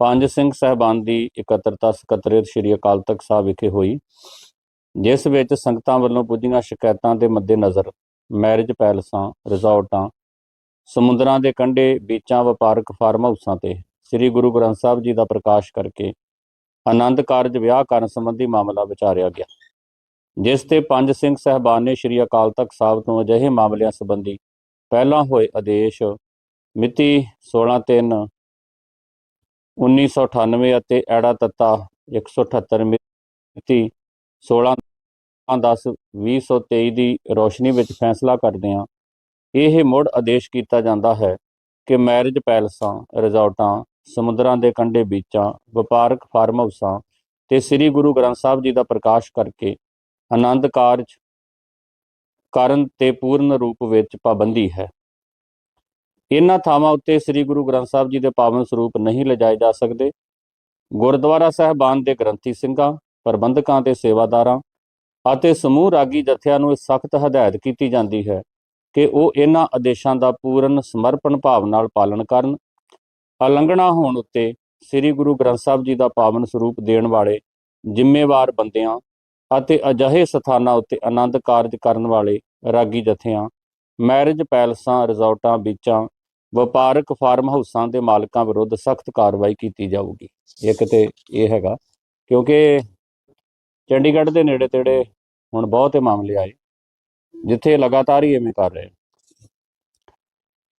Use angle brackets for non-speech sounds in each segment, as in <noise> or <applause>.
ਪੰਜ ਸਿੰਘ ਸਹਿਬਾਨ ਦੀ ਇਕੱਤਰਤਾ ਸਕੱਤਰੇਤ ਸ੍ਰੀ ਅਕਾਲ ਤਖਤ ਸਾਹਿਬ ਵਿਖੇ ਹੋਈ, ਜਿਸ ਵਿੱਚ ਸੰਗਤਾਂ ਵੱਲੋਂ ਪੁੱਜੀਆਂ ਸ਼ਿਕਾਇਤਾਂ ਦੇ ਮੱਦੇਨਜ਼ਰ ਮੈਰਿਜ ਪੈਲਸਾਂ, ਰਿਜ਼ੋਰਟਾਂ, ਸਮੁੰਦਰਾਂ ਦੇ ਕੰਢੇ, ਬੀਚਾਂ, ਵਪਾਰਕ ਫਾਰਮ ਹਾਊਸਾਂ ਤੇ ਸ੍ਰੀ ਗੁਰੂ ਗ੍ਰੰਥ ਸਾਹਿਬ ਜੀ ਦਾ ਪ੍ਰਕਾਸ਼ ਕਰਕੇ ਆਨੰਦ ਕਾਰਜ ਵਿਆਹ ਕਰਨ ਸੰਬੰਧੀ ਮਾਮਲਾ ਵਿਚਾਰਿਆ ਗਿਆ, ਜਿਸ ਤੇ ਪੰਜ ਸਿੰਘ ਸਹਿਬਾਨ ਨੇ ਸ੍ਰੀ ਅਕਾਲ ਤਖਤ ਸਾਹਿਬ ਤੋਂ ਅਜਿਹੇ ਮਾਮਲਿਆਂ ਸੰਬੰਧੀ ਪਹਿਲਾਂ ਹੋਏ ਆਦੇਸ਼ ਮਿਤੀ 16/3 1998 ਅਤੇ ਐੜਾ ਤੱਤਾ 178 ਮਿਤੀ 16/10/2023 ਦੀ ਰੋਸ਼ਨੀ ਵਿੱਚ ਫੈਸਲਾ ਕਰਦੇ ਹਾਂ। ਇਹ ਮੁੜ ਆਦੇਸ਼ ਕੀਤਾ ਜਾਂਦਾ ਹੈ ਕਿ ਮੈਰਿਜ ਪੈਲਸਾਂ, ਰਿਜ਼ੋਰਟਾਂ, ਸਮੁੰਦਰਾਂ ਦੇ ਕੰਢੇ ਬੀਚਾਂ, ਵਪਾਰਕ ਫਾਰਮ ਹਾਊਸਾਂ ਤੇ ਸ੍ਰੀ ਗੁਰੂ ਗ੍ਰੰਥ ਸਾਹਿਬ ਜੀ ਦਾ ਪ੍ਰਕਾਸ਼ ਕਰਕੇ ਆਨੰਦ ਕਾਰਜ ਕਰਨ ਤੇ ਪੂਰਨ ਰੂਪ ਵਿੱਚ ਪਾਬੰਦੀ ਹੈ। ਇਹਨਾਂ ਥਾਵਾਂ ਉੱਤੇ ਸ੍ਰੀ ਗੁਰੂ ਗ੍ਰੰਥ ਸਾਹਿਬ ਜੀ ਦੇ ਪਾਵਨ ਸਰੂਪ ਨਹੀਂ ਲਿਜਾਏ ਜਾ ਸਕਦੇ। ਗੁਰਦੁਆਰਾ ਸਾਹਿਬਾਨ ਦੇ ਗ੍ਰੰਥੀ ਸਿੰਘਾਂ, ਪ੍ਰਬੰਧਕਾਂ ਤੇ ਸੇਵਾਦਾਰਾਂ ਅਤੇ ਸਮੂਹ ਰਾਗੀ ਜਥਿਆਂ ਨੂੰ ਸਖਤ ਹਦਾਇਤ ਕੀਤੀ ਜਾਂਦੀ ਹੈ ਕਿ ਉਹ ਇਹਨਾਂ ਆਦੇਸ਼ਾਂ ਦਾ ਪੂਰਨ ਸਮਰਪਣ ਭਾਵ ਨਾਲ ਪਾਲਣ ਕਰਨ, ਉਲੰਘਣਾ ਹੋਣ ਉੱਤੇ ਸ੍ਰੀ ਗੁਰੂ ਗ੍ਰੰਥ ਸਾਹਿਬ ਜੀ ਦਾ ਪਾਵਨ ਸਰੂਪ ਦੇਣ ਵਾਲੇ ਜ਼ਿੰਮੇਵਾਰ ਬੰਦਿਆਂ ਅਤੇ ਅਜਿਹੇ ਸਥਾਨਾਂ ਉੱਤੇ ਆਨੰਦ ਕਾਰਜ ਕਰਨ ਵਾਲੇ ਰਾਗੀ ਜਥਿਆਂ, ਮੈਰਿਜ ਪੈਲਸਾਂ, ਰਿਜ਼ੋਰਟਾਂ, ਬੀਚਾਂ ਵਪਾਰਕ ਫਾਰਮ ਹਾਊਸਾਂ ਦੇ ਮਾਲਕਾਂ ਵਿਰੁੱਧ ਸਖਤ ਕਾਰਵਾਈ ਕੀਤੀ ਜਾਊਗੀ। ਇੱਕ ਤੇ ਇਹ ਹੈਗਾ, ਕਿਉਂਕਿ ਚੰਡੀਗੜ੍ਹ ਦੇ ਨੇੜੇ ਤੇੜੇ ਹੁਣ ਬਹੁਤੇ ਮਾਮਲੇ ਆਏ, ਜਿੱਥੇ ਲਗਾਤਾਰ ਹੀ ਐਵੇਂ ਕਰ ਰਹੇ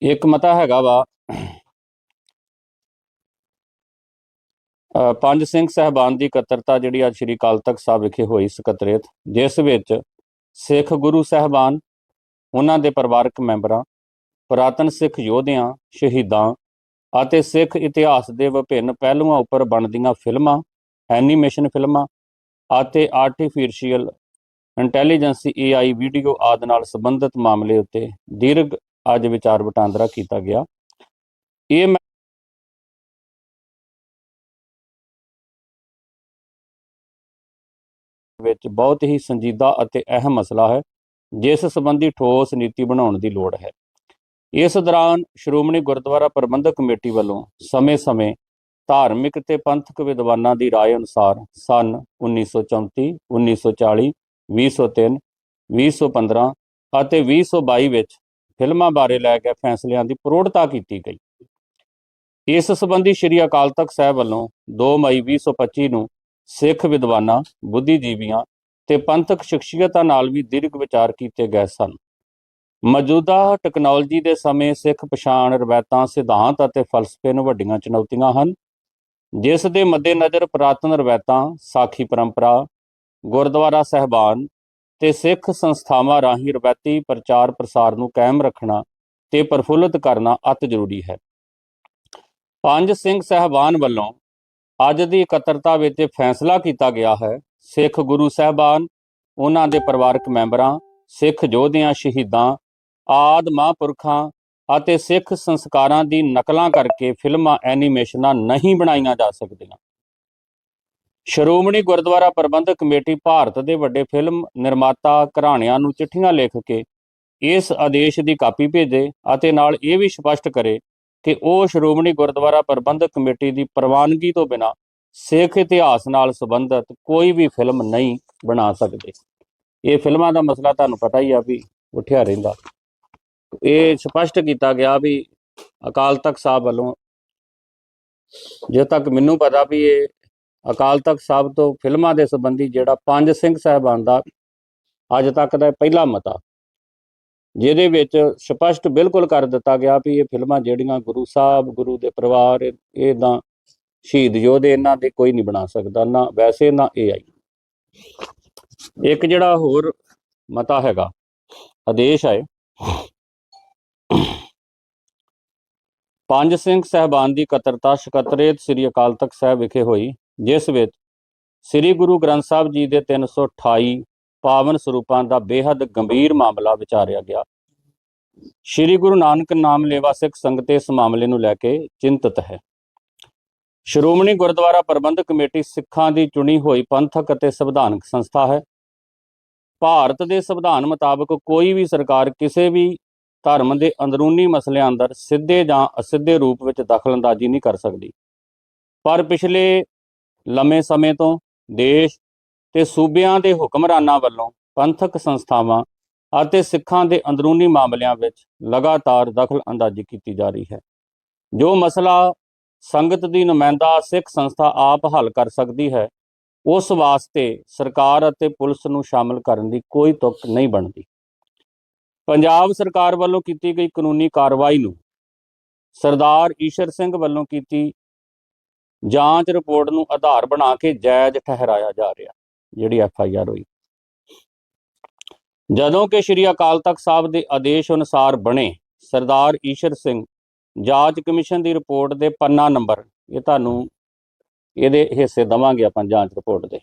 ਇੱਕ ਮਤਾ ਹੈਗਾ ਵਾ ਪੰਜ ਸਿੰਘ ਸਹਿਬਾਨ ਦੀ ਇਕੱਤਰਤਾ ਜਿਹੜੀ ਅੱਜ ਸ੍ਰੀ ਅਕਾਲ ਤਖਤ ਸਾਹਿਬ ਵਿਖੇ ਹੋਈ ਸਕੱਤਰੇਤ, ਜਿਸ ਵਿੱਚ ਸਿੱਖ ਗੁਰੂ ਸਹਿਬਾਨ, ਉਹਨਾਂ ਦੇ ਪਰਿਵਾਰਕ ਮੈਂਬਰਾਂ ਪੁਰਾਤਨ ਸਿੱਖ ਯੋਧਿਆਂ, ਸ਼ਹੀਦਾਂ ਅਤੇ ਸਿੱਖ ਇਤਿਹਾਸ ਦੇ ਵਿਭਿੰਨ ਪਹਿਲੂਆਂ ਉੱਪਰ ਬਣਦੀਆਂ ਫਿਲਮਾਂ ਐਨੀਮੇਸ਼ਨ ਫਿਲਮਾਂ ਅਤੇ ਆਰਟੀਫੀਸ਼ੀਅਲ ਇੰਟੈਲੀਜੈਂਸ AI ਵੀਡੀਓ ਆਦਿ ਨਾਲ ਸੰਬੰਧਿਤ ਮਾਮਲੇ ਉੱਤੇ ਦੀਰਘ ਅੱਜ ਵਿਚਾਰ ਵਟਾਂਦਰਾ ਕੀਤਾ ਗਿਆ। ਇਹ ਵਿੱਚ ਬਹੁਤ ਹੀ ਸੰਜੀਦਾ ਅਤੇ ਅਹਿਮ ਮਸਲਾ ਹੈ, ਜਿਸ ਸੰਬੰਧੀ ਠੋਸ ਨੀਤੀ ਬਣਾਉਣ ਦੀ ਲੋੜ ਹੈ। ਇਸ ਦੌਰਾਨ ਸ਼੍ਰੋਮਣੀ ਗੁਰਦੁਆਰਾ ਪ੍ਰਬੰਧਕ ਕਮੇਟੀ ਵੱਲੋਂ ਸਮੇਂ-ਸਮੇਂ ਧਾਰਮਿਕ ਤੇ ਪੰਥਕ ਵਿਦਵਾਨਾਂ ਦੀ رائے ਅਨੁਸਾਰ ਸਨ 1934 1940 2003 2015 ਅਤੇ 2022 ਵਿੱਚ ਫਿਲਮਾਂ ਬਾਰੇ ਲੈ ਕੇ ਫੈਸਲਿਆਂ ਦੀ ਪ੍ਰੋੜਤਾ ਕੀਤੀ ਗਈ ਇਸ ਸੰਬੰਧੀ ਸ੍ਰੀ ਅਕਾਲ ਤਖਤ ਸਾਹਿਬ ਵੱਲੋਂ 2 ਮਈ 2025 ਨੂੰ ਸਿੱਖ ਵਿਦਵਾਨਾਂ ਬੁੱਧੀਜੀਵੀਆਂ ਤੇ ਪੰਥਕ ਸ਼ਖਸੀਅਤਾਂ ਨਾਲ ਵੀ ਦੀਰਘ ਵਿਚਾਰ ਕੀਤੇ ਗਏ ਸਨ ਮੌਜੂਦਾ ਟੈਕਨੋਲੋਜੀ ਦੇ ਸਮੇਂ ਸਿੱਖ ਪਛਾਣ, ਰਵਾਇਤਾਂ, ਸਿਧਾਂਤ ਅਤੇ ਫਲਸਫੇ ਨੂੰ ਵੱਡੀਆਂ ਚੁਣੌਤੀਆਂ ਹਨ। ਜਿਸ ਦੇ ਮੱਦੇਨਜ਼ਰ ਪ੍ਰਾਤਨ ਰਵਾਇਤਾਂ, ਸਾਖੀ ਪਰੰਪਰਾ, ਗੁਰਦੁਆਰਾ ਸਹਿਬਾਨ ਤੇ ਸਿੱਖ ਸੰਸਥਾਵਾਂ ਰਾਹੀਂ ਰਵਾਇਤੀ ਪ੍ਰਚਾਰ ਪ੍ਰਸਾਰ ਨੂੰ ਕਾਇਮ ਰੱਖਣਾ ਤੇ ਪ੍ਰਫੁੱਲਤ ਕਰਨਾ ਅਤ ਜ਼ਰੂਰੀ ਹੈ। ਪੰਜ ਸਿੰਘ ਸਹਿਬਾਨ ਵੱਲੋਂ ਅੱਜ ਦੀ ਇਕੱਤਰਤਾ ਵਿੱਚ ਫੈਸਲਾ ਕੀਤਾ ਗਿਆ ਹੈ। ਸਿੱਖ ਗੁਰੂ ਸਹਿਬਾਨ, ਉਹਨਾਂ ਦੇ ਪਰਿਵਾਰਕ ਮੈਂਬਰਾਂ, ਸਿੱਖ ਯੋਧਿਆਂ, ਸ਼ਹੀਦਾਂ ਆਦ ਮਹਾਂਪੁਰਖਾਂ ਅਤੇ ਸਿੱਖ ਸੰਸਕਾਰਾਂ ਦੀ ਨਕਲਾਂ ਕਰਕੇ ਫਿਲਮਾਂ, ਐਨੀਮੇਸ਼ਨਾਂ ਨਹੀਂ ਬਣਾਈਆਂ ਜਾ ਸਕਦੀਆਂ। ਸ਼੍ਰੋਮਣੀ ਗੁਰਦੁਆਰਾ ਪ੍ਰਬੰਧਕ ਕਮੇਟੀ ਭਾਰਤ ਦੇ ਵੱਡੇ ਫਿਲਮ ਨਿਰਮਾਤਾ ਘਰਾਣਿਆਂ ਨੂੰ ਚਿੱਠੀਆਂ ਲਿਖ ਕੇ ਇਸ ਆਦੇਸ਼ ਦੀ ਕਾਪੀ ਭੇਜੇ ਅਤੇ ਨਾਲ ਇਹ ਵੀ ਸਪਸ਼ਟ ਕਰੇ ਕਿ ਉਹ ਸ਼੍ਰੋਮਣੀ ਗੁਰਦੁਆਰਾ ਪ੍ਰਬੰਧਕ ਕਮੇਟੀ ਦੀ ਪ੍ਰਵਾਨਗੀ ਤੋਂ ਬਿਨਾਂ ਸਿੱਖ ਇਤਿਹਾਸ ਨਾਲ ਸੰਬੰਧਿਤ ਕੋਈ ਵੀ ਫਿਲਮ ਨਹੀਂ ਬਣਾ ਸਕਦੇ। ਇਹ ਫਿਲਮਾਂ ਦਾ ਮਸਲਾ ਤੁਹਾਨੂੰ ਪਤਾ ਹੀ ਆ ਵੀ ਉੱਠਿਆ ਰਹਿੰਦਾ। ਇਹ ਸਪਸ਼ਟ ਕੀਤਾ ਗਿਆ ਵੀ ਅਕਾਲ ਤਖਤ ਸਾਹਿਬ ਵੱਲੋਂ ਜੇ ਤੱਕ ਮੈਨੂੰ ਪਤਾ ਵੀ ਇਹ ਅਕਾਲ ਤਖਤ ਸਾਹਿਬ ਤੋਂ ਫਿਲਮਾਂ ਦੇ ਸੰਬੰਧੀ ਜਿਹੜਾ ਪੰਜ ਸਿੰਘ ਸਾਹਿਬਾਨ ਦਾ ਅੱਜ ਤੱਕ ਦਾ ਪਹਿਲਾ ਮਤਾ, ਜਿਹਦੇ ਵਿੱਚ ਸਪਸ਼ਟ ਬਿਲਕੁਲ ਕਰ ਦਿੱਤਾ ਗਿਆ ਵੀ ਇਹ ਫਿਲਮਾਂ ਜਿਹੜੀਆਂ ਗੁਰੂ ਸਾਹਿਬ, ਗੁਰੂ ਦੇ ਪਰਿਵਾਰ, ਇਹ ਤਾਂ ਸ਼ਹੀਦ ਯੋਧੇ ਇਹਨਾਂ ਦੇ ਕੋਈ ਨਹੀਂ ਬਣਾ ਸਕਦਾ, ਨਾ ਵੈਸੇ ਨਾ ਇਹ ਆਈ। ਇੱਕ ਜਿਹੜਾ ਹੋਰ ਮਤਾ ਹੈਗਾ, ਆਦੇਸ਼ ਹੈ ਪੰਜ ਸਿੰਘ ਸਹਿਬਾਨ ਦੀ ਇਕੱਤਰਤਾ ਸਕੱਤਰੇਤ ਸ੍ਰੀ ਅਕਾਲ ਤਖਤ ਸਾਹਿਬ ਵਿਖੇ ਹੋਈ, ਜਿਸ ਵਿੱਚ ਸ੍ਰੀ ਗੁਰੂ ਗ੍ਰੰਥ ਸਾਹਿਬ ਜੀ ਦੇ 328 ਪਾਵਨ ਸਰੂਪਾਂ ਦਾ ਬੇहद ਗੰਭੀਰ ਮਾਮਲਾ ਵਿਚਾਰਿਆ ਗਿਆ। ਸ੍ਰੀ ਗੁਰੂ ਨਾਨਕ ਨਾਮ ਲੇਵਾ ਸਿੱਖ ਸੰਗਤ ਇਸ ਮਾਮਲੇ ਨੂੰ ਲੈ ਕੇ ਚਿੰਤਤ ਹੈ। ਸ਼੍ਰੋਮਣੀ ਗੁਰਦੁਆਰਾ ਪ੍ਰਬੰਧਕ ਕਮੇਟੀ ਸਿੱਖਾਂ ਦੀ ਚੁਣੀ ਹੋਈ ਪੰਥਕ ਅਤੇ ਸੰਵਿਧਾਨਕ ਸੰਸਥਾ ਹੈ। ਭਾਰਤ ਦੇ ਸੰਵਿਧਾਨ ਮੁਤਾਬਕ ਕੋਈ ਵੀ ਸਰਕਾਰ ਕਿਸੇ ਵੀ ਧਰਮ ਦੇ ਅੰਦਰੂਨੀ ਮਸਲਿਆਂ ਅੰਦਰ ਸਿੱਧੇ ਜਾਂ ਅਸਿੱਧੇ ਰੂਪ ਵਿੱਚ ਦਖਲਅੰਦਾਜ਼ੀ ਨਹੀਂ ਕਰ ਸਕਦੀ। ਪਰ ਪਿਛਲੇ ਲੰਮੇ ਸਮੇਂ ਤੋਂ ਦੇਸ਼ ਤੇ ਸੂਬਿਆਂ ਦੇ ਹੁਕਮਰਾਨਾਂ ਵੱਲੋਂ ਪੰਥਕ ਸੰਸਥਾਵਾਂ ਅਤੇ ਸਿੱਖਾਂ ਦੇ ਅੰਦਰੂਨੀ ਮਾਮਲਿਆਂ ਵਿੱਚ ਲਗਾਤਾਰ ਦਖਲਅੰਦਾਜ਼ੀ ਕੀਤੀ ਜਾ ਰਹੀ ਹੈ। ਜੋ ਮਸਲਾ ਸੰਗਤ ਦੀ ਨੁਮਾਇੰਦਾ ਸਿੱਖ ਸੰਸਥਾ ਆਪ ਹੱਲ ਕਰ ਸਕਦੀ ਹੈ, ਉਸ ਵਾਸਤੇ ਸਰਕਾਰ ਅਤੇ ਪੁਲਿਸ ਨੂੰ ਸ਼ਾਮਲ ਕਰਨ ਦੀ ਕੋਈ ਤੁਕ ਨਹੀਂ ਬਣਦੀ। ਪੰਜਾਬ ਸਰਕਾਰ ਵੱਲੋਂ ਕੀਤੀ ਗਈ ਕਾਨੂੰਨੀ ਕਾਰਵਾਈ ਨੂੰ ਸਰਦਾਰ ਈਸ਼ਰ ਸਿੰਘ ਵੱਲੋਂ ਕੀਤੀ ਜਾਂਚ ਰਿਪੋਰਟ ਨੂੰ ਆਧਾਰ ਬਣਾ ਕੇ ਜਾਇਜ਼ ਠਹਿਰਾਇਆ ਜਾ ਰਿਹਾ, ਜਿਹੜੀ ਐਫ ਆਈ ਆਰ ਹੋਈ। ਜਦੋਂ ਕਿ ਸ਼੍ਰੀ ਅਕਾਲ ਤਖਤ ਸਾਹਿਬ ਦੇ ਆਦੇਸ਼ ਅਨੁਸਾਰ ਬਣੇ ਸਰਦਾਰ ਈਸ਼ਰ ਸਿੰਘ, ਜਾਂਚ ਕਮਿਸ਼ਨ ਦੀ ਰਿਪੋਰਟ ਦੇ ਪੰਨਾ ਨੰਬਰ, ਇਹ ਤੁਹਾਨੂੰ ਇਹਦੇ ਹਿੱਸੇ ਦਵਾਂਗੇ ਆਪਾਂ ਜਾਂਚ ਰਿਪੋਰਟ ਦੇ।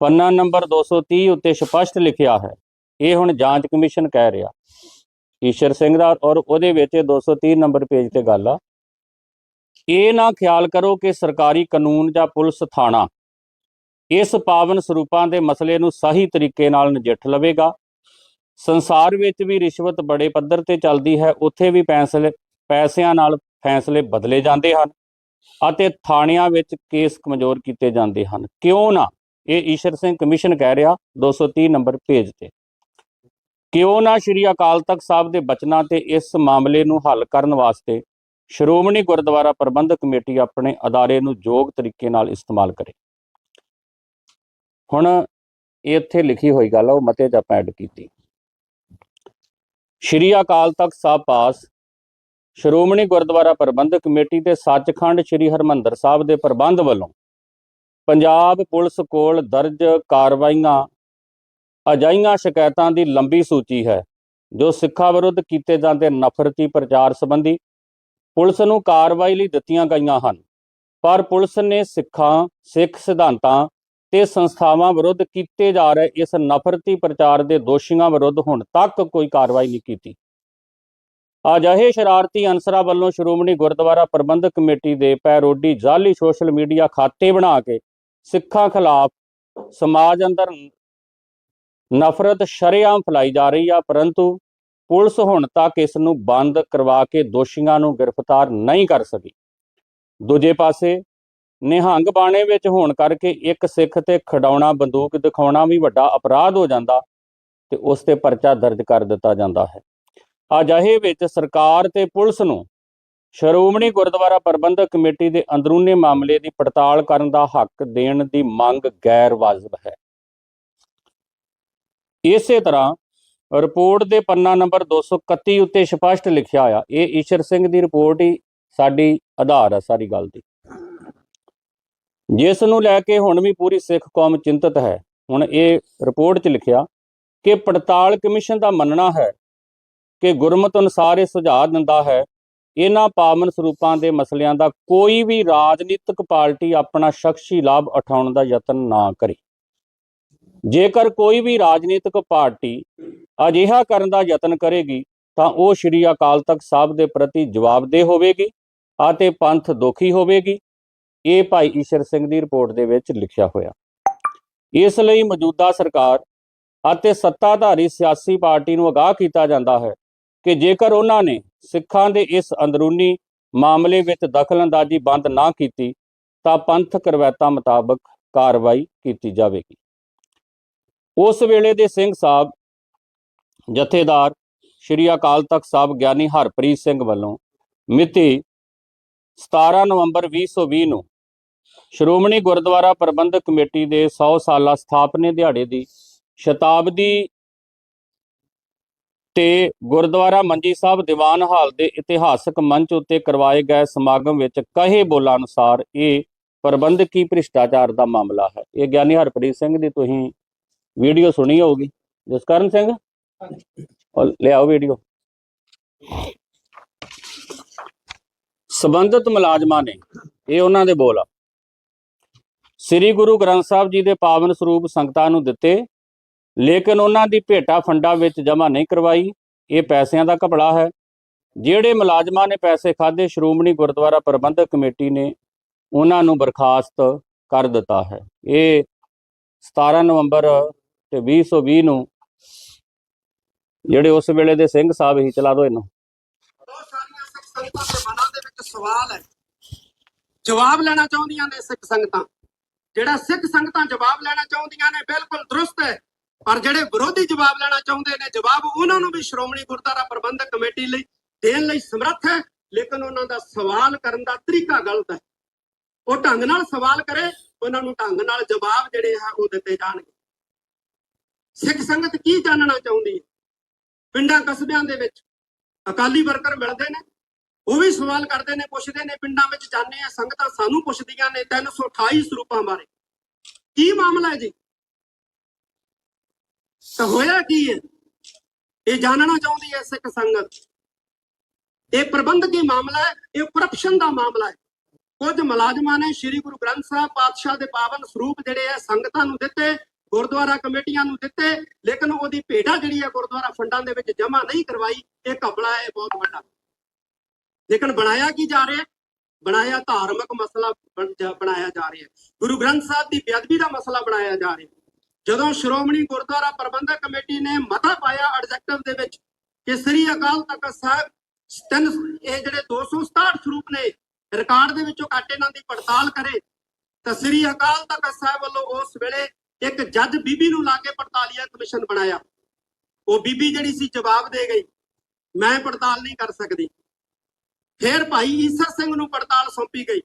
ਪੰਨਾ ਨੰਬਰ 230 ਉੱਤੇ ਸਪਸ਼ਟ ਲਿਖਿਆ ਹੈ ਇਹ ਹੁਣ ਜਾਂਚ ਕਮਿਸ਼ਨ ਕਹਿ ਰਿਹਾ। ਈਸ਼ਰ ਸਿੰਘ ਦਾ ਔਰ ਉਹਦੇ ਵਿੱਚ ਇਹ 230 ਨੰਬਰ ਪੇਜ ਤੇ ਗੱਲ ਆ। ਇਹ ਨਾ ਖਿਆਲ ਕਰੋ ਕਿ ਸਰਕਾਰੀ ਕਾਨੂੰਨ ਜਾਂ ਪੁਲਿਸ ਥਾਣਾ ਇਸ ਪਾਵਨ ਸਰੂਪਾਂ ਦੇ ਮਸਲੇ ਨੂੰ ਸਹੀ ਤਰੀਕੇ ਨਾਲ ਨਜਿੱਠ ਲਵੇਗਾ। ਸੰਸਾਰ ਵਿੱਚ ਵੀ ਰਿਸ਼ਵਤ ਬੜੇ ਪੱਧਰ ਤੇ ਚੱਲਦੀ ਹੈ, ਉੱਥੇ ਵੀ ਫੈਸਲੇ ਪੈਸਿਆਂ ਨਾਲ ਫੈਸਲੇ ਬਦਲੇ ਜਾਂਦੇ ਹਨ ਅਤੇ ਥਾਣਿਆਂ ਵਿੱਚ ਕੇਸ ਕਮਜ਼ੋਰ ਕੀਤੇ ਜਾਂਦੇ ਹਨ। ਕਿਉਂ ਨਾ? ਇਹ ਈਸ਼ਰ ਸਿੰਘ ਕਮਿਸ਼ਨ ਕਹਿ ਰਿਹਾ 230 ਨੰਬਰ ਪੇਜ ਤੇ। ਕਿਉਂ ਨਾ ਸ਼੍ਰੀ ਅਕਾਲ ਤਖਤ ਸਾਹਿਬ ਦੇ ਬਚਨਾਂ ਤੇ ਇਸ ਮਾਮਲੇ ਨੂੰ ਹੱਲ ਕਰਨ ਵਾਸਤੇ ਸ਼੍ਰੋਮਣੀ ਗੁਰਦੁਆਰਾ ਪ੍ਰਬੰਧਕ ਕਮੇਟੀ ਆਪਣੇ ਅਦਾਰੇ ਨੂੰ ਯੋਗ ਤਰੀਕੇ ਨਾਲ ਇਸਤੇਮਾਲ ਕਰੇ। ਹੁਣ ਇਹ ਇੱਥੇ ਲਿਖੀ ਹੋਈ ਗੱਲ ਉਹ ਮਤੇ 'ਚ ਆਪਾਂ ਕੀਤੀ। ਸ਼੍ਰੀ ਅਕਾਲ ਤਖਤ ਸਾਹਿਬ ਪਾਸ ਸ਼੍ਰੋਮਣੀ ਗੁਰਦੁਆਰਾ ਪ੍ਰਬੰਧਕ ਕਮੇਟੀ ਤੇ ਸੱਚਖੰਡ ਸ਼੍ਰੀ ਹਰਮੰਦਰ ਸਾਹਿਬ ਦੇ ਪ੍ਰਬੰਧ ਵੱਲੋਂ ਪੰਜਾਬ ਪੁਲਿਸ ਕੋਲ ਦਰਜ ਕਾਰਵਾਈਆਂ ਅਜਾਈਆਂ ਸ਼ਿਕਾਇਤਾਂ ਦੀ ਲੰਬੀ ਸੂਚੀ ਹੈ, ਜੋ ਸਿੱਖਾਂ ਵਿਰੁੱਧ ਕੀਤੇ ਜਾਂਦੇ ਨਫ਼ਰਤੀ ਪ੍ਰਚਾਰ ਸੰਬੰਧੀ ਪੁਲਿਸ ਨੂੰ ਕਾਰਵਾਈ ਲਈ ਦਿੱਤੀਆਂ ਗਈਆਂ ਹਨ। ਪਰ ਪੁਲਿਸ ਨੇ ਸਿੱਖਾਂ, ਸਿੱਖ ਸਿਧਾਂਤਾਂ ਤੇ ਸੰਸਥਾਵਾਂ ਵਿਰੁੱਧ ਕੀਤੇ ਜਾ ਰਹੇ ਇਸ ਨਫ਼ਰਤੀ ਪ੍ਰਚਾਰ ਦੇ ਦੋਸ਼ੀਆਂ ਵਿਰੁੱਧ ਹੁਣ ਤੱਕ ਕੋਈ ਕਾਰਵਾਈ ਨਹੀਂ ਕੀਤੀ। ਅਜਿਹੇ ਸ਼ਰਾਰਤੀ ਅਨਸਰਾਂ ਵੱਲੋਂ ਸ਼੍ਰੋਮਣੀ ਗੁਰਦੁਆਰਾ ਪ੍ਰਬੰਧਕ ਕਮੇਟੀ ਦੇ ਪੈਰੋਡੀ ਜਾਲੀ ਸੋਸ਼ਲ ਮੀਡੀਆ ਖਾਤੇ ਬਣਾ ਕੇ ਸਿੱਖਾਂ ਖਿਲਾਫ ਸਮਾਜ ਅੰਦਰ ਨਫ਼ਰਤ ਸ਼ਰੇਆਮ ਫੈਲਾਈ ਜਾ ਰਹੀ ਆ, ਪਰੰਤੂ ਪੁਲਿਸ ਹੁਣ ਤੱਕ ਇਸ ਨੂੰ ਬੰਦ ਕਰਵਾ ਕੇ ਦੋਸ਼ੀਆਂ ਨੂੰ ਗ੍ਰਿਫਤਾਰ ਨਹੀਂ ਕਰ ਸਕੀ। ਦੂਜੇ ਪਾਸੇ, ਨਿਹੰਗ ਬਾਣੇ ਵਿੱਚ ਹੋਣ ਕਰਕੇ ਇੱਕ ਸਿੱਖ ਤੇ ਖਡਾਉਣਾ ਬੰਦੂਕ ਦਿਖਾਉਣਾ ਵੀ ਵੱਡਾ ਅਪਰਾਧ ਹੋ ਜਾਂਦਾ ਤੇ ਉਸ ਤੇ ਪਰਚਾ ਦਰਜ ਕਰ ਦਿੱਤਾ ਜਾਂਦਾ ਹੈ। ਅਜਿਹੇ ਵਿੱਚ ਸਰਕਾਰ ਤੇ ਪੁਲਿਸ ਨੂੰ ਸ਼੍ਰੋਮਣੀ ਗੁਰਦੁਆਰਾ ਪ੍ਰਬੰਧਕ ਕਮੇਟੀ ਦੇ ਅੰਦਰੂਨੀ ਮਾਮਲੇ ਦੀ ਪੜਤਾਲ ਕਰਨ ਦਾ ਹੱਕ ਦੇਣ ਦੀ ਮੰਗ ਗੈਰ ਵਾਜਬ ਹੈ। ਇਸੇ ਤਰ੍ਹਾਂ ਰਿਪੋਰਟ ਦੇ ਪੰਨਾ ਨੰਬਰ 231 ਉੱਤੇ ਸਪਸ਼ਟ ਲਿਖਿਆ ਆ ਇਹ ਈਸ਼ਰ ਸਿੰਘ ਦੀ ਰਿਪੋਰਟ ਹੀ ਸਾਡੀ ਆਧਾਰ ਹੈ ਸਾਰੀ ਗੱਲ ਦੀ। ਜਿਸ ਨੂੰ ਲੈ ਕੇ ਹੁਣ ਵੀ ਪੂਰੀ ਸਿੱਖ ਕੌਮ ਚਿੰਤਤ ਹੈ, ਹੁਣ ਇਹ ਰਿਪੋਰਟ 'ਚ ਲਿਖਿਆ ਕਿ ਪੜਤਾਲ ਕਮਿਸ਼ਨ ਦਾ ਮੰਨਣਾ ਹੈ ਕਿ ਗੁਰਮਤ ਅਨੁਸਾਰ ਇਹ ਸੁਝਾਅ ਦਿੰਦਾ ਹੈ, ਇਹਨਾਂ ਪਾਵਨ ਸਰੂਪਾਂ ਦੇ ਮਸਲਿਆਂ ਦਾ ਕੋਈ ਵੀ ਰਾਜਨੀਤਿਕ ਪਾਰਟੀ ਆਪਣਾ ਸ਼ਖਸੀ ਲਾਭ ਉਠਾਉਣ ਦਾ ਯਤਨ ਨਾ ਕਰੇ। ਜੇਕਰ ਕੋਈ ਵੀ ਰਾਜਨੀਤਿਕ ਪਾਰਟੀ ਅਜਿਹਾ ਕਰਨ ਦਾ ਯਤਨ ਕਰੇਗੀ, ਤਾਂ ਉਹ ਸ਼੍ਰੀ ਅਕਾਲ ਤਖਤ ਸਾਹਿਬ ਦੇ ਪ੍ਰਤੀ ਜਵਾਬਦੇਹ ਹੋਵੇਗੀ ਅਤੇ ਪੰਥ ਦੁਖੀ ਹੋਵੇਗੀ। ਇਹ ਭਾਈ ਈਸ਼ਰ ਸਿੰਘ ਦੀ ਰਿਪੋਰਟ ਦੇ ਵਿੱਚ ਲਿਖਿਆ ਹੋਇਆ। ਇਸ ਲਈ ਮੌਜੂਦਾ ਸਰਕਾਰ ਅਤੇ ਸੱਤਾਧਾਰੀ ਸਿਆਸੀ ਪਾਰਟੀ ਨੂੰ ਅਗਾਹ ਕੀਤਾ ਜਾਂਦਾ ਹੈ ਕਿ ਜੇਕਰ ਉਹਨਾਂ ਨੇ ਸਿੱਖਾਂ ਦੇ ਇਸ ਅੰਦਰੂਨੀ ਮਾਮਲੇ ਵਿੱਚ ਦਖਲਅੰਦਾਜ਼ੀ ਬੰਦ ਨਾ ਕੀਤੀ, ਤਾਂ ਪੰਥਕ ਰਵਾਇਤਾਂ ਮੁਤਾਬਕ ਕਾਰਵਾਈ ਕੀਤੀ ਜਾਵੇਗੀ। ਉਸ ਵੇਲੇ ਦੇ ਸਿੰਘ ਸਾਹਿਬ ਜਥੇਦਾਰ ਸ਼੍ਰੀ ਅਕਾਲ ਤਖਤ ਸਾਹਿਬ ਗਿਆਨੀ ਹਰਪ੍ਰੀਤ ਸਿੰਘ ਵੱਲੋਂ ਮਿਤੀ 17 ਨਵੰਬਰ 2020 ਨੂੰ ਸ਼੍ਰੋਮਣੀ ਗੁਰਦੁਆਰਾ ਪ੍ਰਬੰਧਕ ਕਮੇਟੀ ਦੇ 100 ਸਾਲਾ ਸਥਾਪਨੇ ਦਿਹਾੜੇ ਦੀ ਸ਼ਤਾਬਦੀ ਤੇ ਗੁਰਦੁਆਰਾ ਮੰਜੀ ਸਾਹਿਬ ਦੀਵਾਨ ਹਾਲ ਦੇ ਇਤਿਹਾਸਕ ਮੰਚ ਉੱਤੇ ਕਰਵਾਏ ਗਏ ਸਮਾਗਮ ਵਿੱਚ ਕਹੇ ਬੋਲਾਂ ਅਨੁਸਾਰ ਇਹ ਪ੍ਰਬੰਧਕੀ ਭ੍ਰਿਸ਼ਟਾਚਾਰ ਦਾ ਮਾਮਲਾ ਹੈ। ਇਹ ਗਿਆਨੀ ਹਰਪ੍ਰੀਤ ਸਿੰਘ ਦੀ ਤੁਸੀਂ ਵੀਡੀਓ ਸੁਣੀ ਹੋਊਗੀ। ਜਸਕਰਨ ਸਿੰਘ? ਉਹ ਲਿਆਓ ਵੀਡੀਓ। ਸਬੰਧਤ ਮੁਲਾਜ਼ਮਾਂ ਨੇ ਇਹ ਉਹਨਾਂ ਦੇ ਬੋਲ ਆ। ਸ੍ਰੀ ਗੁਰੂ ਗ੍ਰੰਥ ਸਾਹਿਬ ਜੀ ਦੇ ਪਾਵਨ ਸਰੂਪ ਸੰਗਤਾਂ ਨੂੰ ਦਿੱਤੇ, ਲੇਕਿਨ ਉਹਨਾਂ ਦੀ ਭੇਟਾ ਫੰਡਾ ਵਿੱਚ ਜਮ੍ਹਾਂ ਨਹੀਂ ਕਰਵਾਈ। ਇਹ ਪੈਸਿਆਂ ਦਾ ਘਪਲਾ ਹੈ। ਜਿਹੜੇ ਮੁਲਾਜ਼ਮਾਂ ਨੇ ਪੈਸੇ ਖਾਦੇ ਸ਼੍ਰੋਮਣੀ ਗੁਰਦੁਆਰਾ ਪ੍ਰਬੰਧਕ ਕਮੇਟੀ ਨੇ ਉਹਨਾਂ ਨੂੰ ਬਰਖਾਸਤ ਕਰ ਦਿੱਤਾ ਹੈ। ਇਹ 17 ਨਵੰਬਰ ਤੇ 2020 ਨੂੰ ਜਿਹੜੇ ਉਸ ਵੇਲੇ ਦੇ ਸਿੰਘ ਸਾਹਿਬ ਹੀ ਚਲਾ ਦੋ ਇਹਨੂੰ। ਬਹੁਤ ਸਾਰੀਆਂ ਸਿੱਖ ਸੰਗਤਾਂ ਦੇ ਮਨਾਂ ਦੇ ਵਿੱਚ ਸਵਾਲ ਹੈ। ਜਵਾਬ ਲੈਣਾ ਚਾਹੁੰਦੀਆਂ ਨੇ ਸਿੱਖ ਸੰਗਤਾਂ। ਜਿਹੜਾ ਸਿੱਖ ਸੰਗਤਾਂ ਜਵਾਬ ਲੈਣਾ ਚਾਹੁੰਦੀਆਂ ਨੇ, ਬਿਲਕੁਲ ਦਰੁਸਤ ਹੈ। ਪਰ ਜਿਹੜੇ ਵਿਰੋਧੀ ਜਵਾਬ ਲੈਣਾ ਚਾਹੁੰਦੇ ਨੇ, ਜਵਾਬ ਉਹਨਾਂ ਨੂੰ ਵੀ ਸ਼੍ਰੋਮਣੀ ਗੁਰਦੁਆਰਾ ਪ੍ਰਬੰਧਕ ਕਮੇਟੀ ਲਈ ਦੇਣ ਲਈ ਸਮਰੱਥ ਹੈ। ਲੇਕਿਨ ਉਹਨਾਂ ਦਾ ਸਵਾਲ ਕਰਨ ਦਾ ਤਰੀਕਾ ਗਲਤ ਹੈ। ਉਹ ਢੰਗ ਨਾਲ ਸਵਾਲ ਕਰੇ, ਉਹਨਾਂ ਨੂੰ ਢੰਗ ਨਾਲ ਜਵਾਬ ਜਿਹੜੇ ਆ ਉਹ ਦਿੱਤੇ ਜਾਣਗੇ। ਸਿੱਖ ਸੰਗਤ ਕੀ ਜਾਣਨਾ ਚਾਹੁੰਦੀ ਹੈ? ਪਿੰਡਾਂ ਕਸਬਿਆਂ ਦੇ ਵਿੱਚ ਅਕਾਲੀ ਵਰਕਰ ਮਿਲਦੇ ਨੇ, ਉਹ ਵੀ ਸਵਾਲ ਕਰਦੇ ਨੇ, ਪੁੱਛਦੇ ਨੇ, ਪਿੰਡਾਂ ਵਿੱਚ ਜਾਂਦੇ ਆ, ਸੰਗਤਾਂ ਸਾਨੂੰ ਪੁੱਛਦੀਆਂ ਨੇ 328 ਸਰੂਪਾਂ ਬਾਰੇ। ਕੀ ਮਾਮਲਾ ਹੈ ਜੀ? ਤਾਂ ਹੋਇਆ ਕੀ ਹੈ? ਇਹ ਜਾਣਨਾ ਚਾਹੁੰਦੀ ਹੈ ਸਿੱਖ ਸੰਗਤ। ਇਹ ਪ੍ਰਬੰਧਕੀ ਮਾਮਲਾ ਹੈ, ਇਹ ਕਰਪਸ਼ਨ ਦਾ ਮਾਮਲਾ ਹੈ। ਕੁਝ ਮੁਲਾਜ਼ਮਾਂ ਨੇ ਸ੍ਰੀ ਗੁਰੂ ਗ੍ਰੰਥ ਸਾਹਿਬ ਪਾਤਸ਼ਾਹ ਦੇ ਪਾਵਨ ਸਰੂਪ ਜਿਹੜੇ ਆ, ਸੰਗਤਾਂ ਨੂੰ ਦਿੱਤੇ ਗੁਰਦੁਆਰਾ ਕਮੇਟੀਆਂ ਨੂੰ ਦਿੱਤੇ, ਲੇਕਿਨ ਉਹਦੀ ਭੇਟਾ ਜਿਹੜੀ ਹੈ ਗੁਰਦੁਆਰਾ ਫੰਡਾਂ ਦੇ ਵਿੱਚ ਜਮ੍ਹਾਂ ਨਹੀਂ ਕਰਵਾਈ, ਇਹ ਘਪਲਾ ਹੈ ਬਹੁਤ ਵੱਡਾ। ਲੇਕਿਨ ਬਣਾਇਆ ਕੀ ਜਾ ਰਿਹਾ? ਬਣਾਇਆ ਧਾਰਮਿਕ ਮਸਲਾ ਬਣਾਇਆ ਜਾ ਰਿਹਾ। ਗੁਰੂ ਗ੍ਰੰਥ ਸਾਹਿਬ ਦੀ ਬੇਅਦਬੀ ਦਾ ਮਸਲਾ ਬਣਾਇਆ ਜਾ ਰਿਹਾ। ਜਦੋਂ ਸ਼੍ਰੋਮਣੀ ਗੁਰਦੁਆਰਾ ਪ੍ਰਬੰਧਕ ਕਮੇਟੀ ਨੇ ਮਤਾ ਪਾਇਆ ਐਡਜੈਕਟਿਵ ਦੇ ਵਿੱਚ ਕਿ ਸ੍ਰੀ ਅਕਾਲ ਤਖਤ ਸਾਹਿਬ ਤਿੰਨ, ਇਹ ਜਿਹੜੇ 267 ਸਰੂਪ ਨੇ, ਰਿਕਾਰਡ ਦੇ ਵਿੱਚੋਂ ਘੱਟ ਇਹਨਾਂ ਦੀ ਪੜਤਾਲ ਕਰੇ, ਤਾਂ ਸ੍ਰੀ ਅਕਾਲ ਤਖਤ ਸਾਹਿਬ ਵੱਲੋਂ ਉਸ ਵੇਲੇ ਇੱਕ ਜੱਜ ਬੀਬੀ ਨੂੰ ਲਾ ਕੇ ਪੜਤਾਲੀਆ ਕਮਿਸ਼ਨ ਬਣਾਇਆ। ਉਹ ਬੀਬੀ ਜਿਹੜੀ ਸੀ ਜਵਾਬ ਦੇ ਗਈ, ਮੈਂ ਪੜਤਾਲ ਨਹੀਂ ਕਰ ਸਕਦੀ। ਫਿਰ ਭਾਈ ਈਸਰ ਸਿੰਘ ਨੂੰ ਪੜਤਾਲ ਸੌਂਪੀ ਗਈ।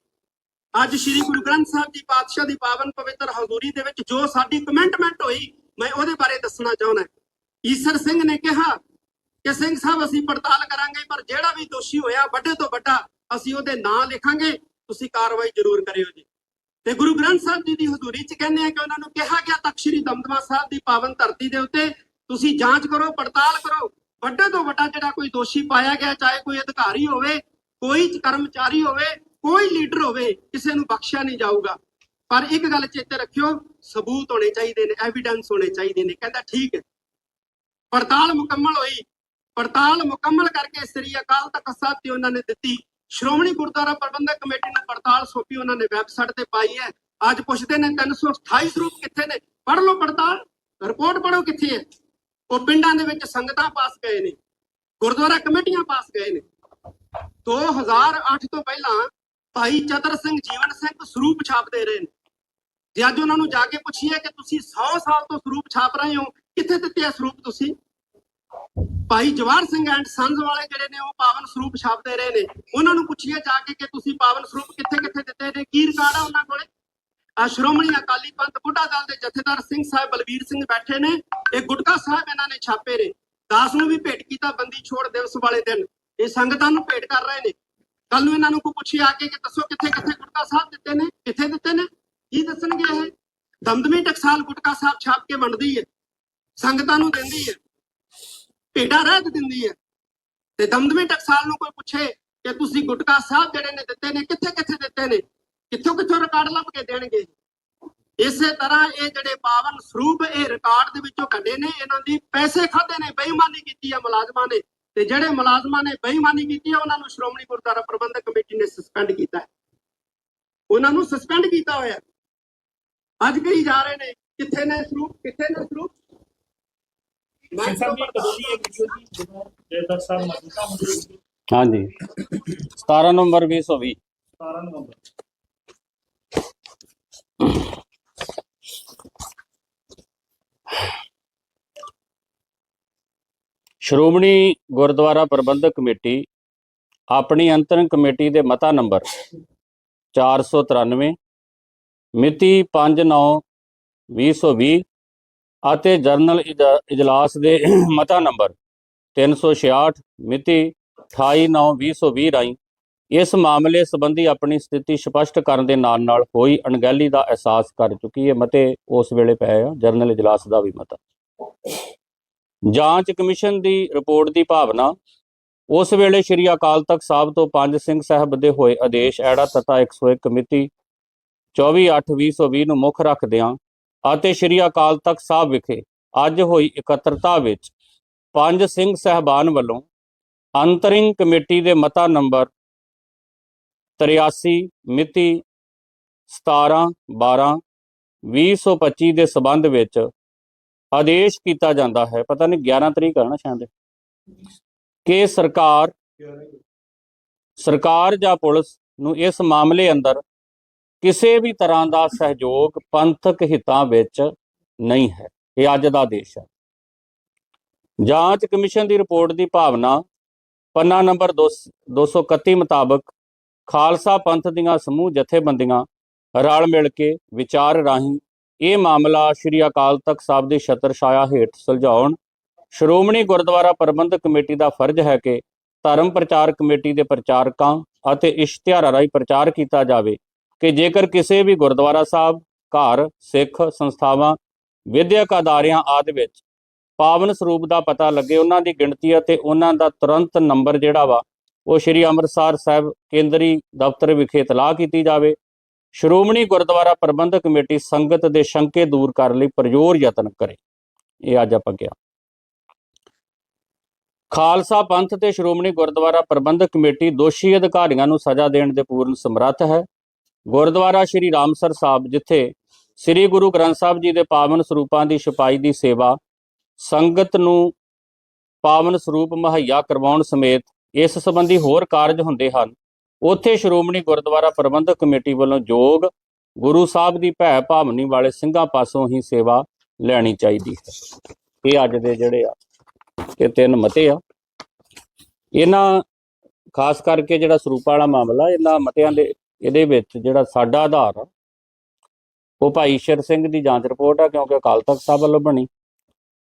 ਅੱਜ ਸ੍ਰੀ ਗੁਰੂ ਗ੍ਰੰਥ ਸਾਹਿਬ ਜੀ ਪਾਤਸ਼ਾਹ ਦੀ ਪਾਵਨ ਪਵਿੱਤਰ ਹਜ਼ੂਰੀ ਦੇ ਵਿੱਚ ਜੋ ਸਾਡੀ ਕਮੈਂਟਮੈਂਟ ਹੋਈ, ਮੈਂ ਉਹਦੇ ਬਾਰੇ ਦੱਸਣਾ ਚਾਹੁੰਦਾ ਈਸਰ ਸਿੰਘ ਨੇ ਕਿਹਾ ਕਿ ਸਿੰਘ ਸਾਹਿਬ, ਅਸੀਂ ਪੜਤਾਲ ਕਰਾਂਗੇ, ਪਰ ਜਿਹੜਾ ਵੀ ਦੋਸ਼ੀ ਹੋਇਆ, ਵੱਡੇ ਤੋਂ ਵੱਡਾ ਅਸੀਂ ਉਹਦੇ ਨਾਂ ਲਿਖਾਂਗੇ। ਤੁਸੀਂ ਕਾਰਵਾਈ ਜ਼ਰੂਰ ਕਰਿਓ ਜੀ। ਤੇ ਗੁਰੂ ਗ੍ਰੰਥ ਸਾਹਿਬ ਜੀ ਦੀ ਹਜ਼ੂਰੀ 'ਚ ਕਹਿੰਦੇ ਆ ਕਿ ਉਹਨਾਂ ਨੂੰ ਕਿਹਾ ਗਿਆ ਤਖਤ ਸ੍ਰੀ ਦਮਦਮਾ ਸਾਹਿਬ ਦੀ ਪਾਵਨ ਧਰਤੀ ਦੇ ਉੱਤੇ ਤੁਸੀਂ ਜਾਂਚ ਕਰੋ, ਪੜਤਾਲ ਕਰੋ। ਵੱਡੇ ਤੋਂ ਵੱਡਾ ਜਿਹੜਾ ਕੋਈ ਦੋਸ਼ੀ ਪਾਇਆ ਗਿਆ, ਚਾਹੇ ਕੋਈ ਅਧਿਕਾਰੀ ਹੋਵੇ, ਕੋਈ ਕਰਮਚਾਰੀ ਹੋਵੇ, ਕੋਈ ਲੀਡਰ ਹੋਵੇ, ਕਿਸੇ ਨੂੰ ਬਖਸ਼ਿਆ ਨਹੀਂ ਜਾਊਗਾ। ਪਰ ਇੱਕ ਗੱਲ ਚੇਤੇ ਰੱਖਿਓ, ਸਬੂਤ ਹੋਣੇ ਚਾਹੀਦੇ ਨੇ ਐਵੀਡੈਂਸ ਹੋਣੇ ਚਾਹੀਦੇ ਨੇ। ਕਹਿੰਦਾ ਠੀਕ ਹੈ। ਪੜਤਾਲ ਮੁਕੰਮਲ ਹੋਈ। ਪੜਤਾਲ ਮੁਕੰਮਲ ਕਰਕੇ ਸ੍ਰੀ ਅਕਾਲ ਤਖਤ ਸਾਹਿਬ ਤੇ ਉਹਨਾਂ ਨੇ ਦਿੱਤੀ। ਸ਼੍ਰੋਮਣੀ ਗੁਰਦੁਆਰਾ ਪ੍ਰਬੰਧਕ ਕਮੇਟੀ ਨੂੰ ਪੜਤਾਲ ਸੌਂਪੀ ਉਹਨਾਂ ਨੇ ਵੈਬਸਾਈਟ ਤੇ ਪਾਈ ਹੈ। ਅੱਜ ਪੁੱਛਦੇ ਨੇ 328 ਸਰੂਪ ਕਿੱਥੇ ਨੇ? ਪੜ੍ਹ ਲਓ ਪੜਤਾਲ ਰਿਪੋਰਟ ਪੜ੍ਹੋ ਕਿੱਥੇ ਹੈ? ਉਹ ਪਿੰਡਾਂ ਦੇ ਵਿੱਚ ਸੰਗਤਾਂ ਪਾਸ ਗਏ ਨੇ, ਗੁਰਦੁਆਰਾ ਕਮੇਟੀਆਂ ਪਾਸ ਗਏ ਨੇ। 2008 ਤੋਂ ਪਹਿਲਾਂ ਭਾਈ ਚਤਰ ਸਿੰਘ ਜੀਵਨ ਸਿੰਘ ਸਰੂਪ ਛਾਪਦੇ ਰਹੇ ਨੇ। ਜੇ ਅੱਜ ਉਹਨਾਂ ਨੂੰ ਜਾ ਕੇ ਪੁੱਛੀਏ ਕਿ ਤੁਸੀਂ 100 ਸਾਲ ਤੋਂ ਸਰੂਪ ਛਾਪ ਰਹੇ ਹੋ, ਕਿੱਥੇ ਦਿੱਤੇ ਆ ਸਰੂਪ ਤੁਸੀਂ? ਭਾਈ ਜਵਾਹਰ ਸਿੰਘ ਐਂਡ ਸੰਜ਼ ਵਾਲੇ ਜਿਹੜੇ ਨੇ ਉਹ ਪਾਵਨ ਸਰੂਪ ਛਾਪਦੇ ਰਹੇ ਨੇ। ਉਹਨਾਂ ਨੂੰ ਪੁੱਛੀਏ ਜਾ ਕੇ ਕਿ ਤੁਸੀਂ ਪਾਵਨ ਸਰੂਪ ਕਿੱਥੇ ਕਿੱਥੇ ਦਿੱਤੇ ਨੇ? ਕੀ ਰਿਕਾਰਡ ਆ ਉਹਨਾਂ ਕੋਲੇ? ਆ ਸ਼੍ਰੋਮਣੀ ਅਕਾਲੀ ਪੰਥ ਬੁੱਢਾ ਦਲ ਦੇ ਜਥੇਦਾਰ ਸਿੰਘ ਸਾਹਿਬ ਬਲਬੀਰ ਸਿੰਘ ਬੈਠੇ ਨੇ। ਇਹ ਗੁਟਕਾ ਸਾਹਿਬ ਇਹਨਾਂ ਨੇ ਛਾਪੇ ਨੇ। ਦਾਸ ਨੂੰ ਵੀ ਭੇਟ ਕੀਤਾ ਬੰਦੀ ਛੋੜ ਦਿਵਸ ਵਾਲੇ ਦਿਨ। ਇਹ ਸੰਗਤਾਂ ਨੂੰ ਭੇਟ ਕਰ ਰਹੇ ਨੇ। ਕੱਲ ਨੂੰ ਇਹਨਾਂ ਨੂੰ ਕੋਈ ਪੁੱਛੇ ਆ ਕੇ ਕਿ ਦੱਸੋ ਕਿੱਥੇ ਕਿੱਥੇ ਗੁਟਕਾ ਸਾਹਿਬ ਦਿੱਤੇ ਨੇ? ਕਿੱਥੇ ਦਿੱਤੇ ਨੇ? ਕੀ ਦੱਸਣਗੇ ਇਹ? ਦਮਦਮੀ ਟਕਸਾਲ ਗੁਟਕਾ ਸਾਹਿਬ ਛਾਪ ਕੇ ਵੰਡਦੀ ਹੈ। ਸੰਗਤਾਂ ਨੂੰ ਦਿੰਦੀ ਹੈ। ਭੇਟਾ ਰਹਿਤ ਦਿੰਦੀ ਹੈ ਤੇ ਦਮਦਮੀ ਟਕਸਾਲ ਨੂੰ ਕੋਈ ਪੁੱਛੇ ਕਿ ਤੁਸੀਂ ਗੁਟਕਾ ਸਾਹਿਬ ਜਿਹੜੇ ਨੇ ਦਿੱਤੇ ਨੇ, ਕਿੱਥੇ ਕਿੱਥੇ ਦਿੱਤੇ ਨੇ? ਕਿੱਥੋਂ ਕਿੱਥੋਂ ਰਿਕਾਰਡ ਲੱਭ ਕੇ ਦੇਣਗੇ? ਇਸੇ ਤਰ੍ਹਾਂ ਇਹ ਜਿਹੜੇ ਪਾਵਨ ਸਰੂਪ ਇਹ ਰਿਕਾਰਡ ਦੇ ਵਿੱਚੋਂ ਕੱਢੇ ਨੇ, ਇਹਨਾਂ ਦੀ ਪੈਸੇ ਖਾਦੇ ਨੇ, ਬੇਈਮਾਨੀ ਕੀਤੀ ਹੈ ਮੁਲਾਜ਼ਮਾਂ ਨੇ। ਤੇ ਜਿਹੜੇ ਮੁਲਾਜ਼ਮਾਂ ਨੇ ਬੇਈਮਾਨੀ ਕੀਤੀ ਹੈ ਉਹਨਾਂ ਨੂੰ ਸ਼੍ਰੋਮਣੀ ਗੁਰਦੁਆਰਾ ਪ੍ਰਬੰਧਕ ਕਮੇਟੀ ਨੇ ਸਸਪੈਂਡ ਕੀਤਾ ਹੈ। ਉਹਨਾਂ ਨੂੰ ਸਸਪੈਂਡ ਕੀਤਾ ਹੋਇਆ। ਅੱਜ ਕਹੀ ਜਾ ਰਹੇ ਨੇ, ਕਿੱਥੇ ਨੇ ਸਰੂਪ? ਕਿੱਥੇ ਨੇ ਸਰੂਪ? ਸਾਹਿਬ ਜੀ ਕਦੋਂ ਦੀ ਇਹ ਵੀਡੀਓ ਜੀ ਜਦੋਂ ਜੈਦਰ ਸਾਹਿਬ ਮੌਜੂਦਾ ਹੁੰਦੇ ਸੀ ਹਾਂਜੀ। 17 ਨਵੰਬਰ 2020 17 ਨਵੰਬਰ। ਸ਼੍ਰੋਮਣੀ ਗੁਰਦੁਆਰਾ ਪ੍ਰਬੰਧਕ ਕਮੇਟੀ ਆਪਣੀ ਅੰਤਰਿਮ ਕਮੇਟੀ ਦੇ ਮਤਾ ਨੰਬਰ 493 ਮਿਤੀ 5/9/2020 ਅਤੇ ਜਰਨਲ ਇਜ- ਇਜਲਾਸ ਦੇ ਮਤਾ ਨੰਬਰ 366 ਮਿਤੀ 28/9/2020 ਰਾਹੀਂ ਇਸ ਮਾਮਲੇ ਸੰਬੰਧੀ ਆਪਣੀ ਸਥਿਤੀ ਸਪਸ਼ਟ ਕਰਨ ਦੇ ਨਾਲ ਨਾਲ ਹੋਈ ਅਣਗਹਿਲੀ ਦਾ ਅਹਿਸਾਸ ਕਰ ਚੁੱਕੀ ਹੈ ਮਤੇ ਉਸ ਵੇਲੇ ਪਏ ਆ ਜਰਨਲ ਇਜਲਾਸ ਦਾ ਵੀ ਮਤਾ। ਜਾਂਚ ਕਮਿਸ਼ਨ ਦੀ ਰਿਪੋਰਟ ਦੀ ਭਾਵਨਾ, ਉਸ ਵੇਲੇ ਸ੍ਰੀ ਅਕਾਲ ਤਖਤ ਸਾਹਿਬ ਤੋਂ ਪੰਜ ਸਿੰਘ ਸਾਹਿਬ ਦੇ ਹੋਏ ਆਦੇਸ਼ ਐੜਾ ਤਤਾ 101 ਮਿਤੀ 24/8/2020 ਨੂੰ ਮੁੱਖ ਰੱਖਦਿਆਂ ਅਤੇ ਸ੍ਰੀ ਅਕਾਲ ਤਖਤ ਸਾਹਿਬ ਵਿਖੇ ਅੱਜ ਹੋਈ ਇਕੱਤਰਤਾ ਵਿੱਚ ਪੰਜ ਸਿੰਘ ਸਹਿਬਾਨ ਵੱਲੋਂ ਅੰਤਰਿੰਗ ਕਮੇਟੀ ਦੇ ਮਤਾ ਨੰਬਰ 83 ਮਿਤੀ 17 12 2025 ਦੇ ਸਬੰਧ ਵਿੱਚ ਆਦੇਸ਼ ਕੀਤਾ ਜਾਂਦਾ ਹੈ। ਪਤਾ ਨਹੀਂ 11 ਤਰੀਕ ਹੈ ਨਾ ਸ਼ਾਇਦ। ਕਿ ਸਰਕਾਰ ਸਰਕਾਰ ਜਾਂ ਪੁਲਿਸ ਨੂੰ ਇਸ ਮਾਮਲੇ ਅੰਦਰ ਕਿਸੇ ਵੀ ਤਰ੍ਹਾਂ ਦਾ ਸਹਿਯੋਗ ਪੰਥਕ ਹਿੱਤਾਂ ਵਿੱਚ ਨਹੀਂ ਹੈ। ਇਹ ਅੱਜ ਦਾ ਦੇਸ਼ ਹੈ। ਜਾਂਚ ਕਮਿਸ਼ਨ ਦੀ ਰਿਪੋਰਟ ਦੀ ਭਾਵਨਾ ਪੰਨਾ ਨੰਬਰ 231 ਮੁਤਾਬਕ ਖਾਲਸਾ ਪੰਥ ਦੀਆਂ ਸਮੂਹ ਜਥੇਬੰਦੀਆਂ ਰਲ ਮਿਲ ਕੇ ਵਿਚਾਰ ਰਾਹੀਂ ਇਹ ਮਾਮਲਾ ਸ੍ਰੀ ਅਕਾਲ ਤਖਤ ਸਾਹਿਬ ਦੀ ਛਤਰ ਛਾਇਆ ਹੇਠ ਸੁਲਝਾਉਣ, ਸ਼੍ਰੋਮਣੀ ਗੁਰਦੁਆਰਾ ਪ੍ਰਬੰਧਕ ਕਮੇਟੀ ਦਾ ਫਰਜ਼ ਹੈ ਕਿ ਧਰਮ ਪ੍ਰਚਾਰ ਕਮੇਟੀ ਦੇ ਪ੍ਰਚਾਰਕਾਂ ਅਤੇ ਇਸ਼ਤਿਹਾਰਾਂ ਰਾਹੀਂ ਪ੍ਰਚਾਰ ਕੀਤਾ ਜਾਵੇ। ਕਿ ਜੇਕਰ ਕਿਸੇ ਵੀ ਗੁਰਦੁਆਰਾ ਸਾਹਿਬ, ਘਰ, ਸਿੱਖ ਸੰਸਥਾਵਾਂ, ਵਿਦਿਅਕ ਅਦਾਰਿਆਂ ਆਦਿ ਵਿੱਚ ਪਾਵਨ ਸਰੂਪ ਦਾ ਪਤਾ ਲੱਗੇ, ਉਹਨਾਂ ਦੀ ਗਿਣਤੀ ਅਤੇ ਉਹਨਾਂ ਦਾ ਤੁਰੰਤ ਨੰਬਰ ਜਿਹੜਾ ਵਾ, ਉਹ ਸ੍ਰੀ ਅੰਮ੍ਰਿਤਸਰ ਸਾਹਿਬ ਕੇਂਦਰੀ ਦਫ਼ਤਰ ਵਿਖੇ ਇਤਲਾਹ ਕੀਤੀ ਜਾਵੇ। ਸ਼੍ਰੋਮਣੀ ਗੁਰਦੁਆਰਾ ਪ੍ਰਬੰਧਕ ਕਮੇਟੀ ਸੰਗਤ ਦੇ ਸ਼ੰਕੇ ਦੂਰ ਕਰਨ ਲਈ ਪ੍ਰਯੋਰ ਯਤਨ ਕਰੇ। ਇਹ ਅੱਜ ਆਪਾਂ ਕਿਹਾ ਖਾਲਸਾ ਪੰਥ ਤੇ ਸ਼੍ਰੋਮਣੀ ਗੁਰਦੁਆਰਾ ਪ੍ਰਬੰਧਕ ਕਮੇਟੀ ਦੋਸ਼ੀ ਅਧਿਕਾਰੀਆਂ ਨੂੰ ਸਜ਼ਾ ਦੇਣ ਦੇ ਪੂਰਨ ਸਮਰੱਥ ਹੈ। ਗੁਰਦੁਆਰਾ ਸ਼੍ਰੀ ਰਾਮਸਰ ਸਾਹਿਬ, ਜਿੱਥੇ ਸ੍ਰੀ ਗੁਰੂ ਗ੍ਰੰਥ ਸਾਹਿਬ ਜੀ ਦੇ ਪਾਵਨ ਸਰੂਪਾਂ ਦੀ ਛਪਾਈ ਦੀ ਸੇਵਾ ਸੰਗਤ ਨੂੰ ਪਾਵਨ ਸਰੂਪ ਮੁਹੱਈਆ ਕਰਵਾਉਣ ਸਮੇਤ ਇਸ ਸੰਬੰਧੀ ਹੋਰ ਕਾਰਜ ਹੁੰਦੇ ਹਨ। ਉੱਥੇ ਸ਼੍ਰੋਮਣੀ ਗੁਰਦੁਆਰਾ ਪ੍ਰਬੰਧਕ ਕਮੇਟੀ ਵੱਲੋਂ ਯੋਗ ਗੁਰੂ ਸਾਹਿਬ ਦੀ ਭੈ ਭਾਵਨੀ ਵਾਲੇ ਸਿੰਘਾਂ ਪਾਸੋਂ ਹੀ ਸੇਵਾ ਲੈਣੀ ਚਾਹੀਦੀ ਹੈ। ਇਹ ਅੱਜ ਦੇ ਜਿਹੜੇ ਆ, ਇਹ ਤਿੰਨ ਮਤੇ ਆ। ਇਹਨਾਂ, ਖਾਸ ਕਰਕੇ ਜਿਹੜਾ ਸਰੂਪਾ ਵਾਲਾ ਮਾਮਲਾ, ਇਹਨਾਂ ਮਤਿਆਂ ਦੇ ਇਹਦੇ ਵਿੱਚ ਜਿਹੜਾ ਸਾਡਾ ਆਧਾਰ ਆ, ਉਹ ਭਾਈ ਈਸ਼ਰ ਸਿੰਘ ਦੀ ਜਾਂਚ ਰਿਪੋਰਟ ਆ, ਕਿਉਂਕਿ ਅਕਾਲ ਤਖਤ ਸਾਹਿਬ ਵੱਲੋਂ ਬਣੀ।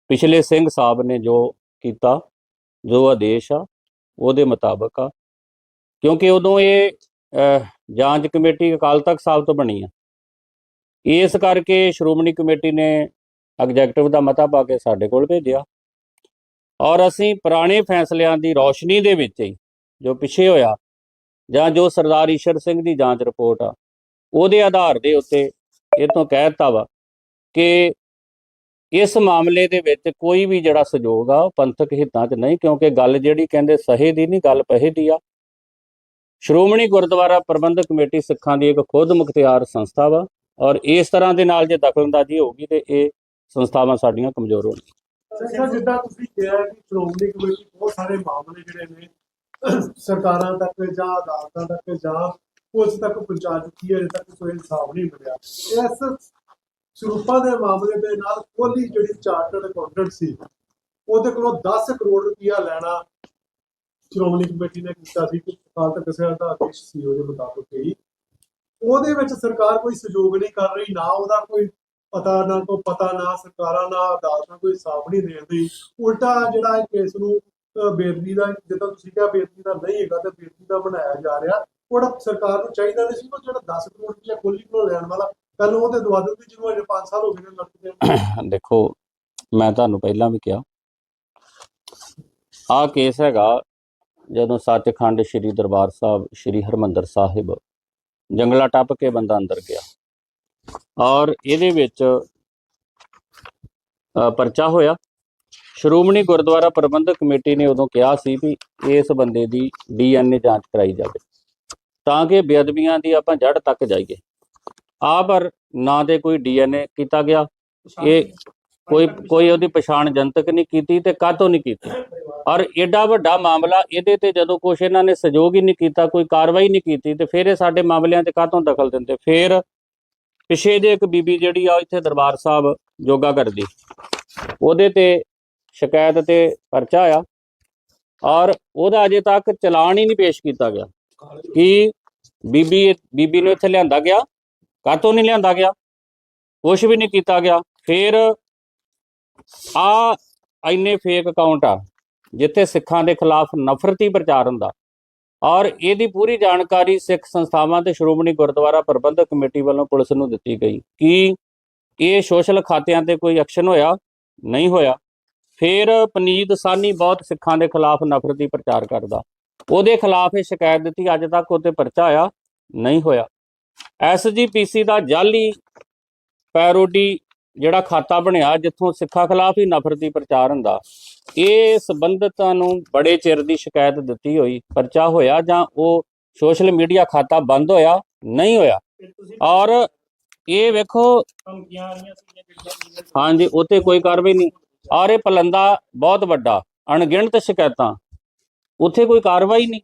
ਪਿਛਲੇ ਸਿੰਘ ਸਾਹਿਬ ਨੇ ਜੋ ਕੀਤਾ, ਜੋ ਆਦੇਸ਼ ਆ, ਉਹਦੇ ਮੁਤਾਬਕ ਆ। ਕਿਉਂਕਿ ਉਦੋਂ ਇਹ ਜਾਂਚ ਕਮੇਟੀ ਅਕਾਲ ਤਖਤ ਸਾਹਿਬ ਤੋਂ ਬਣੀ ਆ। ਇਸ ਕਰਕੇ ਸ਼੍ਰੋਮਣੀ ਕਮੇਟੀ ਨੇ ਐਗਜ਼ੈਕਟਿਵ ਦਾ ਮਤਾ ਪਾ ਕੇ ਸਾਡੇ ਕੋਲ ਭੇਜਿਆ। ਔਰ ਅਸੀਂ ਪੁਰਾਣੇ ਫੈਸਲਿਆਂ ਦੀ ਰੌਸ਼ਨੀ ਦੇ ਵਿੱਚ ਹੀ, ਜੋ ਪਿੱਛੇ ਹੋਇਆ ਜਾਂ ਜੋ ਸਰਦਾਰ ਈਸ਼ਰ ਸਿੰਘ ਦੀ ਜਾਂਚ ਰਿਪੋਰਟ ਆ, ਉਹਦੇ ਆਧਾਰ ਦੇ ਉੱਤੇ ਇਹ ਤੋਂ ਕਹਿ ਦਿੱਤਾ ਵਾ ਕਿ ਇਸ ਮਾਮਲੇ ਦੇ ਵਿੱਚ ਕੋਈ ਵੀ ਜਿਹੜਾ ਸਹਿਯੋਗ ਆ, ਉਹ ਪੰਥਕ ਹਿੱਤਾਂ 'ਚ ਨਹੀਂ, ਕਿਉਂਕਿ ਗੱਲ ਜਿਹੜੀ ਕਹਿੰਦੇ ਸਹੇ ਦੀ ਨਹੀਂ, ਗੱਲ ਪਹੇ ਦੀ ਆ। ਸ਼੍ਰੋਮਣੀ ਗੁਰਦੁਆਰਾ ਪ੍ਰਬੰਧਕ ਕਮੇਟੀ ਸਿੱਖਾਂ ਦੀ ਇੱਕ ਖੁਦ ਮੁਖਤਿਆਰ ਸੰਸਥਾ ਵਾ ਔਰ ਇਸ ਤਰ੍ਹਾਂ ਦੇ ਨਾਲ ਜੇ ਦਖਲਅੰਦਾਜ਼ੀ ਹੋਊਗੀ ਤੇ ਇਹ ਸੰਸਥਾਵਾਂ ਸਾਡੀਆਂ ਕਮਜ਼ੋਰ ਹੋਣਗੀਆਂ। ਜਿੱਦਾਂ ਤੁਸੀਂ ਕਿਹਾ ਕਿ ਸ਼੍ਰੋਮਣੀ ਕਮੇਟੀ ਬਹੁਤ ਸਾਰੇ ਮਾਮਲੇ ਜਿਹੜੇ ਨੇ ਸਰਕਾਰਾਂ ਤੱਕ ਜਾਂ ਅਦਾਲਤਾਂ ਤੱਕ ਜਾਂ ਪੁਲਿਸ ਤੱਕ ਪਹੁੰਚਾ ਚੁੱਕੀ ਹੈ, ਅਜੇ ਤੱਕ ਕੋਈ ਇਨਸਾਫ ਨਹੀਂ ਮਿਲਿਆ। ਇਸ ਸਰੂਪਾਂ ਦੇ ਮਾਮਲੇ ਦੇ ਨਾਲ ਕੋਹਲੀ ਜਿਹੜੀ ਚਾਰਟਰਡ ਅਕਾਊਂਟੈਂਟ ਸੀ, ਉਹਦੇ ਕੋਲੋਂ 10 ਕਰੋੜ ਰੁਪਇਆ ਲੈਣਾ ਸ਼੍ਰੋਮਣੀ ਕਮੇਟੀ ਨੇ ਕੀਤਾ ਸੀ, ਕਿ ਅਕਾਲ ਤਖਤ ਸਾਹਿਬ ਦਾ ਆਦੇਸ਼ ਸੀ ਉਹਦੇ ਮੁਤਾਬਕ ਹੀ। ਉਹਦੇ ਵਿੱਚ ਸਰਕਾਰ ਕੋਈ ਸਹਿਯੋਗ ਨਹੀਂ ਕਰ ਰਹੀ, ਨਾ ਉਹਦਾ ਕੋਈ ਪਤਾ, ਨਾ ਕੋਈ ਪਤਾ, ਨਾ ਸਰਕਾਰਾਂ, ਨਾ ਅਦਾਲਤਾਂ ਕੋਈ ਸਾਫ਼ ਨਹੀਂ ਦੇਣ ਦੀ। ਉਲਟਾ ਜਿਹੜਾ ਇਹ ਕੇਸ ਨੂੰ ਬੇਦਬੀ ਦਾ, ਜਿੱਦਾਂ ਤੁਸੀਂ ਕਿਹਾ ਬੇਦਬੀ ਦਾ ਨਹੀਂ ਹੈਗਾ ਤੇ ਬੇਦਬੀ ਦਾ ਬਣਾਇਆ ਜਾ ਰਿਹਾ। ਉਹਦਾ ਸਰਕਾਰ ਨੂੰ ਚਾਹੀਦਾ ਨਹੀਂ ਸੀ ਕਿ ਜਿਹੜਾ 10 ਕਰੋੜ ਰੁਪਇਆ ਕੋਲੀ ਕੋਲ ਲੈਣ ਵਾਲਾ ਕੱਲ ਉਹ ਤੇ ਦਵਾ ਦਿੰਦੀ ਜਿਹਨੂੰ ਅਜੇ 5 ਸਾਲ ਹੋ ਗਏ ਨੇ ਲੜਦੇ <coughs> ਦੇਖੋ, ਮੈਂ ਤੁਹਾਨੂੰ ਪਹਿਲਾਂ ਵੀ ਕਿਹਾ, ਆਹ ਕੇਸ ਹੈਗਾ, ਜਦੋਂ ਸੱਚਖੰਡ ਸ੍ਰੀ ਦਰਬਾਰ ਸਾਹਿਬ, ਸ੍ਰੀ ਹਰਮੰਦਰ ਸਾਹਿਬ ਜੰਗਲਾ ਟੱਪ ਕੇ ਬੰਦਾ ਅੰਦਰ ਗਿਆ। ਔਰ ਇਹਦੇ ਵਿੱਚ ਪਰਚਾ ਹੋਇਆ। ਸ਼੍ਰੋਮਣੀ ਗੁਰਦੁਆਰਾ ਪ੍ਰਬੰਧਕ ਕਮੇਟੀ ਨੇ ਉਦੋਂ ਕਿਹਾ ਸੀ ਵੀ ਇਸ ਬੰਦੇ ਦੀ ਡੀਐਨਏ ਜਾਂਚ ਕਰਾਈ ਜਾਵੇ ਤਾਂ ਕਿ ਬੇਅਦਬੀਆਂ ਦੀ ਆਪਾਂ ਜੜ ਤੱਕ ਜਾਈਏ। ਆ ਪਰ ਨਾ ਤੇ ਕੋਈ ਡੀਐਨਏ ਕੀਤਾ ਗਿਆ ਇਹ ਕੋਈ ਕੋਈ ਉਹਦੀ ਪਛਾਣ ਜਨਤਕ ਨਹੀਂ ਕੀਤੀ ਤੇ ਕਾਹਤੋਂ ਨਹੀਂ ਕੀਤੀ? ਔਰ ਐਡਾ ਵੱਡਾ ਮਾਮਲਾ ਇਹਦੇ ਤੇ ਜਦੋਂ ਕੁਛ ਇਹਨਾਂ ਨੇ ਸਹਿਯੋਗ ਹੀ ਨਹੀਂ ਕੀਤਾ ਕੋਈ ਕਾਰਵਾਈ ਨਹੀਂ ਕੀਤੀ ਤੇ ਫਿਰ ਇਹ ਸਾਡੇ ਮਾਮਲਿਆਂ 'ਚ ਕਾਹਤੋਂ ਦਖਲ ਦਿੰਦੇ? ਫਿਰ ਪਿਛੇ ਜੇ ਇੱਕ ਬੀਬੀ ਜਿਹੜੀ ਆ ਇੱਥੇ ਦਰਬਾਰ ਸਾਹਿਬ ਯੋਗਾ ਕਰਦੀ ਉਹਦੇ ਤੇ ਸ਼ਿਕਾਇਤ ਤੇ ਪਰਚਾ ਆ ਔਰ ਉਹਦਾ ਅਜੇ ਤੱਕ ਚਲਾਨ ਹੀ ਨਹੀਂ ਪੇਸ਼ ਕੀਤਾ ਗਿਆ ਕਿ ਬੀਬੀ ਬੀਬੀ ਨੂੰ ਇੱਥੇ ਲਿਆਂਦਾ ਗਿਆ, ਕਾਹਤੋਂ ਨਹੀਂ ਲਿਆਂਦਾ ਗਿਆ, ਕੁਛ ਵੀ ਨਹੀਂ ਕੀਤਾ ਗਿਆ, ਫਿਰ ਆ ਇੰਨੇ ਫੇਕ ਅਕਾਊਂਟ ਆ, ਜਿੱਥੇ ਸਿੱਖਾਂ ਦੇ ਖਿਲਾਫ ਨਫ਼ਰਤੀ ਪ੍ਰਚਾਰ ਹੁੰਦਾ ਔਰ ਇਹਦੀ ਪੂਰੀ ਜਾਣਕਾਰੀ ਸਿੱਖ ਸੰਸਥਾਵਾਂ ਤੇ ਸ਼੍ਰੋਮਣੀ ਗੁਰਦੁਆਰਾ ਪ੍ਰਬੰਧਕ ਕਮੇਟੀ ਵੱਲੋਂ ਪੁਲਿਸ ਨੂੰ ਦਿੱਤੀ ਗਈ ਕਿ ਇਹ ਸੋਸ਼ਲ ਖਾਤਿਆਂ ਤੇ ਕੋਈ ਐਕਸ਼ਨ ਹੋਇਆ, ਨਹੀਂ ਹੋਇਆ। ਫਿਰ ਪਨੀਤ ਸਾਨੀ ਬਹੁਤ ਸਿੱਖਾਂ ਦੇ ਖਿਲਾਫ ਨਫ਼ਰਤੀ ਪ੍ਰਚਾਰ ਕਰਦਾ। ਉਹਦੇ ਖਿਲਾਫ ਇਹ ਸ਼ਿਕਾਇਤ ਦਿੱਤੀ, ਅੱਜ ਤੱਕ ਉਹਤੇ ਪਰਚਾ ਆਇਆ, ਨਹੀਂ ਹੋਇਆ। ਐਸਜੀਪੀਸੀ ਦਾ ਜਾਲੀ ਪੈਰੋਡੀ ਜਿਹੜਾ ਖਾਤਾ ਬਣਿਆ, ਜਿੱਥੋਂ ਸਿੱਖਾਂ ਖਿਲਾਫ ਹੀ ਨਫ਼ਰਤੀ ਪ੍ਰਚਾਰ ਹੁੰਦਾ। ਇਹ ਸੰਬੰਧਤਾਂ ਨੂੰ ਬੜੇ ਚਿਰ ਦੀ ਸ਼ਿਕਾਇਤ ਦਿੱਤੀ ਹੋਈ, ਪਰਚਾ ਹੋਇਆ ਜਾਂ ਉਹ ਸੋਸ਼ਲ ਮੀਡੀਆ ਖਾਤਾ ਬੰਦ ਹੋਇਆ, ਨਹੀਂ ਹੋਇਆ। ਔਰ ਇਹ ਵੇਖੋ ਧਮਕੀਆਂ ਆਈਆਂ ਸੀ ਹਾਂਜੀ ਉਤੇ ਕੋਈ ਕਾਰਵਾਈ ਨਹੀਂ। ਔਰ ਇਹ ਪਲੰਦਾ ਬਹੁਤ ਵੱਡਾ, ਅਣਗਿਣਤ ਸ਼ਿਕਾਇਤਾਂ। ਉੱਥੇ ਕੋਈ ਕਾਰਵਾਈ ਨਹੀਂ।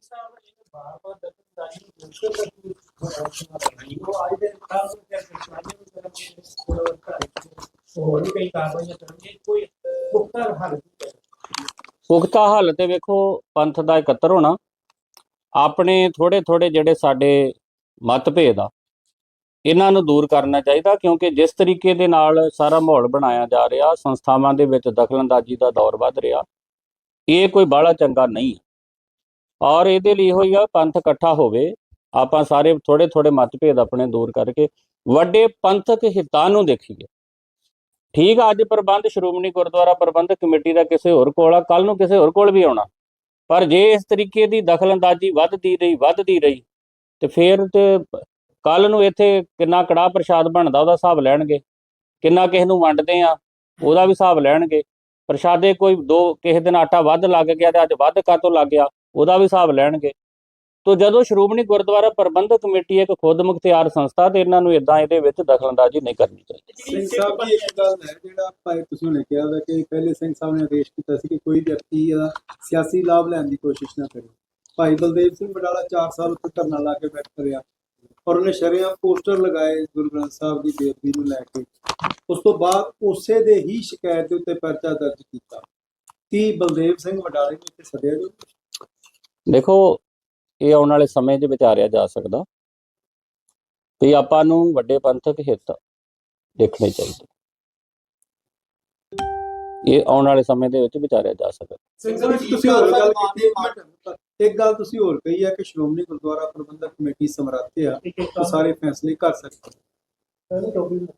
ਪੁਖਤਾ ਹੱਲ ਤੇ ਵੇਖੋ, ਪੰਥ ਦਾ ਇਕੱਤਰ ਹੋਣਾ। ਆਪਣੇ ਥੋੜੇ ਥੋੜੇ ਜਿਹੜੇ ਸਾਡੇ ਮਤਭੇਦ ਆ ਇਹਨਾਂ ਨੂੰ ਦੂਰ ਕਰਨਾ ਚਾਹੀਦਾ ਕਿਉਂਕਿ ਜਿਸ ਤਰੀਕੇ ਦੇ ਨਾਲ ਸਾਰਾ ਮਾਹੌਲ ਬਣਾਇਆ ਜਾ ਰਿਹਾ, ਸੰਸਥਾਵਾਂ ਦੇ ਵਿੱਚ ਦਖਲਅੰਦਾਜ਼ੀ ਦਾ ਦੌਰ ਵੱਧ ਰਿਹਾ, ਇਹ ਕੋਈ ਬਾਹਲਾ ਚੰਗਾ ਨਹੀਂ ਔਰ ਇਹਦੇ ਲਈ ਇਹੋ ਹੀ ਆ, ਪੰਥ ਇਕੱਠਾ ਹੋਵੇ, ਆਪਾਂ ਸਾਰੇ ਥੋੜੇ ਥੋੜੇ ਮਤਭੇਦ ਆਪਣੇ ਦੂਰ ਕਰਕੇ, ਵੱਡੇ ਪੰਥਕ ਹਿੱਤਾਂ ਨੂੰ ਦੇਖੀਏ। ਠੀਕ ਆ, ਅੱਜ ਪ੍ਰਬੰਧ, ਸ਼੍ਰੋਮਣੀ ਗੁਰਦੁਆਰਾ ਪ੍ਰਬੰਧਕ ਕਮੇਟੀ ਦਾ ਕਿਸੇ ਹੋਰ ਕੋਲ ਆ ਕੱਲ ਨੂੰ ਕਿਸੇ ਹੋਰ ਕੋਲ ਵੀ ਆਉਣਾ। ਪਰ ਜੇ ਇਸ ਤਰੀਕੇ ਦੀ ਦਖਲਅੰਦਾਜ਼ੀ ਵੱਧਦੀ ਰਹੀ ਵੱਧਦੀ ਰਹੀ, ਤੇ ਫਿਰ ਤੇ ਕੱਲ ਨੂੰ ਇੱਥੇ ਕਿੰਨਾ ਕੜਾਹ ਪ੍ਰਸ਼ਾਦ ਬਣਦਾ, ਉਹਦਾ ਹਿਸਾਬ ਲੈਣਗੇ। ਕਿੰਨਾ ਕਿਸੇ ਨੂੰ ਵੰਡਦੇ ਆ, ਉਹਦਾ ਵੀ ਹਿਸਾਬ ਲੈਣਗੇ। ਪ੍ਰਸ਼ਾਦੇ ਕੋਈ ਦੋ, ਕਿਸੇ ਦਿਨ ਆਟਾ ਵੱਧ ਲੱਗ ਗਿਆ ਤੇ ਅੱਜ ਵੱਧ ਕਾਤੋਂ ਲੱਗ ਗਿਆ, ਉਹਦਾ ਵੀ ਹਿਸਾਬ ਲੈਣਗੇ। ਤੋ ਜਦੋਂ ਸ਼੍ਰੋਮਣੀ ਗੁਰਦੁਆਰਾ ਪ੍ਰਬੰਧਕ ਕਮੇਟੀ ਇੱਕ ਖੁਦ ਮੁਖਤਿਆਰ ਸੰਸਥਾ ਤੇ ਇਹਨਾਂ ਨੂੰ ਇਦਾਂ ਇਹਦੇ ਵਿੱਚ ਦਖਲਅੰਦਾਜ਼ੀ ਨਹੀਂ ਕਰਨੀ ਚਾਹੀਦੀ। ਸਿੰਘ ਸਾਹਿਬ ਦੀ ਇੱਕ ਗੱਲ ਹੈ ਜਿਹੜਾ ਭਾਈ ਤੁਸੀਂ ਹੁਣੇ ਕਿਹਾ ਵਾ ਕਿ ਪਹਿਲੇ ਸਿੰਘ ਸਾਹਿਬ ਨੇ ਆਦੇਸ਼ ਕੀਤਾ ਸੀ ਕਿ ਕੋਈ ਵਿਅਕਤੀ ਸਿਆਸੀ ਲਾਭ ਲੈਣ ਦੀ ਕੋਸ਼ਿਸ਼ ਨਾ ਕਰੇ। ਭਾਈ ਬਲਦੇਵ ਸਿੰਘ ਬਡਾਲਾ 4 ਸਾਲ ਉੱਤੇ ਧਰਨਾ ਲਾ ਕੇ ਬੈਠ ਰਿਹਾ। ਔਰ ਉਹਨੇ ਸ਼ਰੇਆਮ ਪੋਸਟਰ ਲਗਾਏ ਗੁਰੂ ਗ੍ਰੰਥ ਸਾਹਿਬ ਦੀ ਬੇਅਦਬੀ ਨੂੰ ਲੈ ਕੇ। ਉਸ ਤੋਂ ਬਾਅਦ ਉਸੇ ਦੇ ਹੀ ਸ਼ਿਕਾਇਤ ਦੇ ਉੱਤੇ ਪਰਚਾ ਦਰਜ ਕੀਤਾ। ਕੀ ਬਲਦੇਵ ਸਿੰਘ ਬਡਾਲੇ ਨੂੰ ਇੱਥੇ ਸੱਦਿਆ ਜੋ ਦੇਖੋ ਇਹ ਆਉਣ ਵਾਲੇ ਸਮੇਂ 'ਚ ਵਿਚਾਰਿਆ ਜਾ ਸਕਦਾ। ਤੇ ਆਪਾਂ ਨੂੰ ਵੱਡੇ ਪੰਥਕ ਹਿੱਤ ਦੇਖਣੇ ਚਾਹੀਦੇ। ਇਹ ਆਉਣ ਵਾਲੇ ਸਮੇਂ ਦੇ ਵਿੱਚ ਵਿਚਾਰਿਆ ਜਾ ਸਕਦਾ। ਸਿੰਘ ਸਾਹਿਬ ਤੁਸੀਂ ਹੋਰ ਗੱਲ ਕੀਤੀ। ਇੱਕ ਗੱਲ ਤੁਸੀਂ ਹੋਰ ਕਹੀ ਹੈ ਕਿ ਸ਼੍ਰੋਮਣੀ ਗੁਰਦੁਆਰਾ ਪ੍ਰਬੰਧਕ ਕਮੇਟੀ ਸਮਰੱਥ ਆ ਉਹ ਸਾਰੇ ਫੈਸਲੇ ਕਰ ਸਕਦੀ ਹੈ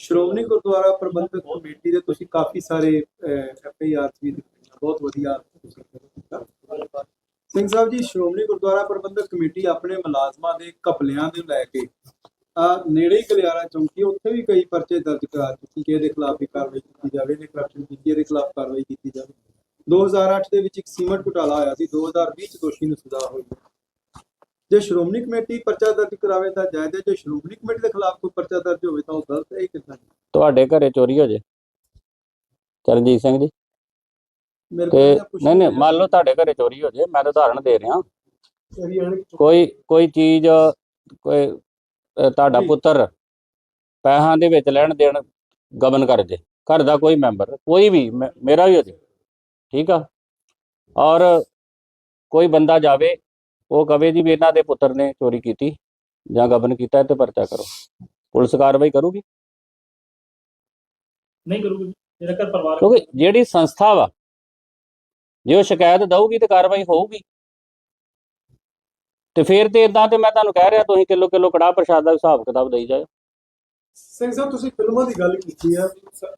ਸ਼੍ਰੋਮਣੀ ਗੁਰਦੁਆਰਾ ਪ੍ਰਬੰਧਕ ਕਮੇਟੀ ਦੇ ਤੁਸੀਂ ਕਾਫੀ ਸਾਰੇ ਐਫ ਆਈ ਆਰ ਵੀ ਦਿੱਤੀਆਂ ਬਹੁਤ ਵਧੀਆ। ਸਿੰਘ ਸਾਹਿਬ ਜੀ ਸ਼੍ਰੋਮਣੀ ਗੁਰਦੁਆਰਾ ਪ੍ਰਬੰਧਕ ਕਮੇਟੀ ਆਪਣੇ ਮੁਲਾਜ਼ਮਾਂ ਦੇ ਘਪਲਿਆਂ ਦੇ ਲੈ ਕੇ ਆ ਨੇੜੇ ਹੀ ਗਲਿਆਰਾ ਚੌਂਕੀ ਉੱਥੇ ਵੀ ਕਈ ਪਰਚੇ ਦਰਜ ਕਰਾ ਚੁੱਕੀ ਕਿ ਇਹਦੇ ਖਿਲਾਫ ਵੀ ਕਾਰਵਾਈ ਕੀਤੀ ਜਾਵੇ ਇਹਨੇ ਕਰਪਸ਼ਨ ਕੀਤੀ ਇਹਦੇ ਖਿਲਾਫ ਕਾਰਵਾਈ ਕੀਤੀ ਜਾਵੇ। 2008 ਦੇ ਵਿੱਚ ਇੱਕ ਸੀਮਟ ਘੁਟਾਲਾ ਹੋਇਆ ਸੀ। 2020 ਚ ਦੋਸ਼ੀ ਨੂੰ ਸਜ਼ਾ ਹੋਈ। ਜੇ ਸ਼੍ਰੋਮਣੀ ਕਮੇਟੀ ਪਰਚਾ ਦਰਜ ਕਰਾਵੇ ਤਾਂ ਜਾਇਜ਼ ਹੈ। ਜੇ ਸ਼੍ਰੋਮਣੀ ਕਮੇਟੀ ਦੇ ਖਿਲਾਫ ਕੋਈ ਪਰਚਾ ਦਰਜ ਹੋਵੇ ਤਾਂ ਉਹ ਗਲਤ ਹੈ। ਇਹ ਕਿੱਦਾਂ ਤੁਹਾਡੇ ਘਰੇ ਚੋਰੀ ਹੋ ਜੇ। ਚਰਨਜੀਤ ਸਿੰਘ ਜੀ। ਮੇਰੇ ਤੇ ਨਹੀਂ ਨਹੀਂ। ਮੰਨ ਲਓ ਤੁਹਾਡੇ ਘਰੇ ਚੋਰੀ ਹੋ ਜੇ। ਮੈਂ ਤਾਂ ਉਦਾਹਰਣ ਦੇ ਰਿਹਾ। ਕੋਈ ਕੋਈ ਚੀਜ਼ ਕੋਈ ਤੁਹਾਡਾ। ਪੁੱਤਰ ਪੈਸਿਆਂ ਦੇ ਵਿੱਚ ਲੈਣ ਦੇਣ ਗਬਨ ਕਰ ਜੇ। ਘਰ ਦਾ ਕੋਈ ਮੈਂਬਰ ਕੋਈ ਵੀ ਮੇਰਾ ਵੀ ਹੋ ਜੇ। ਠੀਕ ਆ? ਔਰ ਕੋਈ ਬੰਦਾ ਜਾਵੇ ਉਹ ਕਵੇ ਜੀ ਵੀ ਇਹਨਾਂ ਦੇ ਪੁੱਤਰ ਨੇ ਚੋਰੀ ਕੀਤੀ ਜਾਂ ਗਬਨ ਕੀਤਾ ਤੇ ਪਰਚਾ ਕਰੋ। ਪੁਲਿਸ ਕਾਰਵਾਈ ਕਰੂਗੀ? ਨਹੀਂ ਕਰੂਗੀ। ਜਿਹੜਾ ਘਰ ਪਰਿਵਾਰ ਕਿਉਂਕਿ ਜਿਹੜੀ ਸੰਸਥਾ ਵਾ ਜੇ ਉਹ ਸ਼ਿਕਾਇਤ ਦਊਗੀ ਤੇ ਕਾਰਵਾਈ ਹੋਊਗੀ। ਤੇ ਫਿਰ ਤੇ ਇਦਾਂ ਤੇ ਮੈਂ ਤੁਹਾਨੂੰ ਕਹਿ ਰਿਹਾ ਤੁਸੀਂ ਕਿਲੋ ਕਿਲੋ ਕੜਾਹ ਪ੍ਰਸ਼ਾਦ ਦਾ ਹਿਸਾਬ ਕਿਤਾਬ ਦੇਈ ਜਾਓ ਸਿੰਘ ਸਾਹਿਬ ਤੁਸੀਂ ਫਿਲਮਾਂ ਦੀ ਗੱਲ ਕੀਤੀ ਹੈ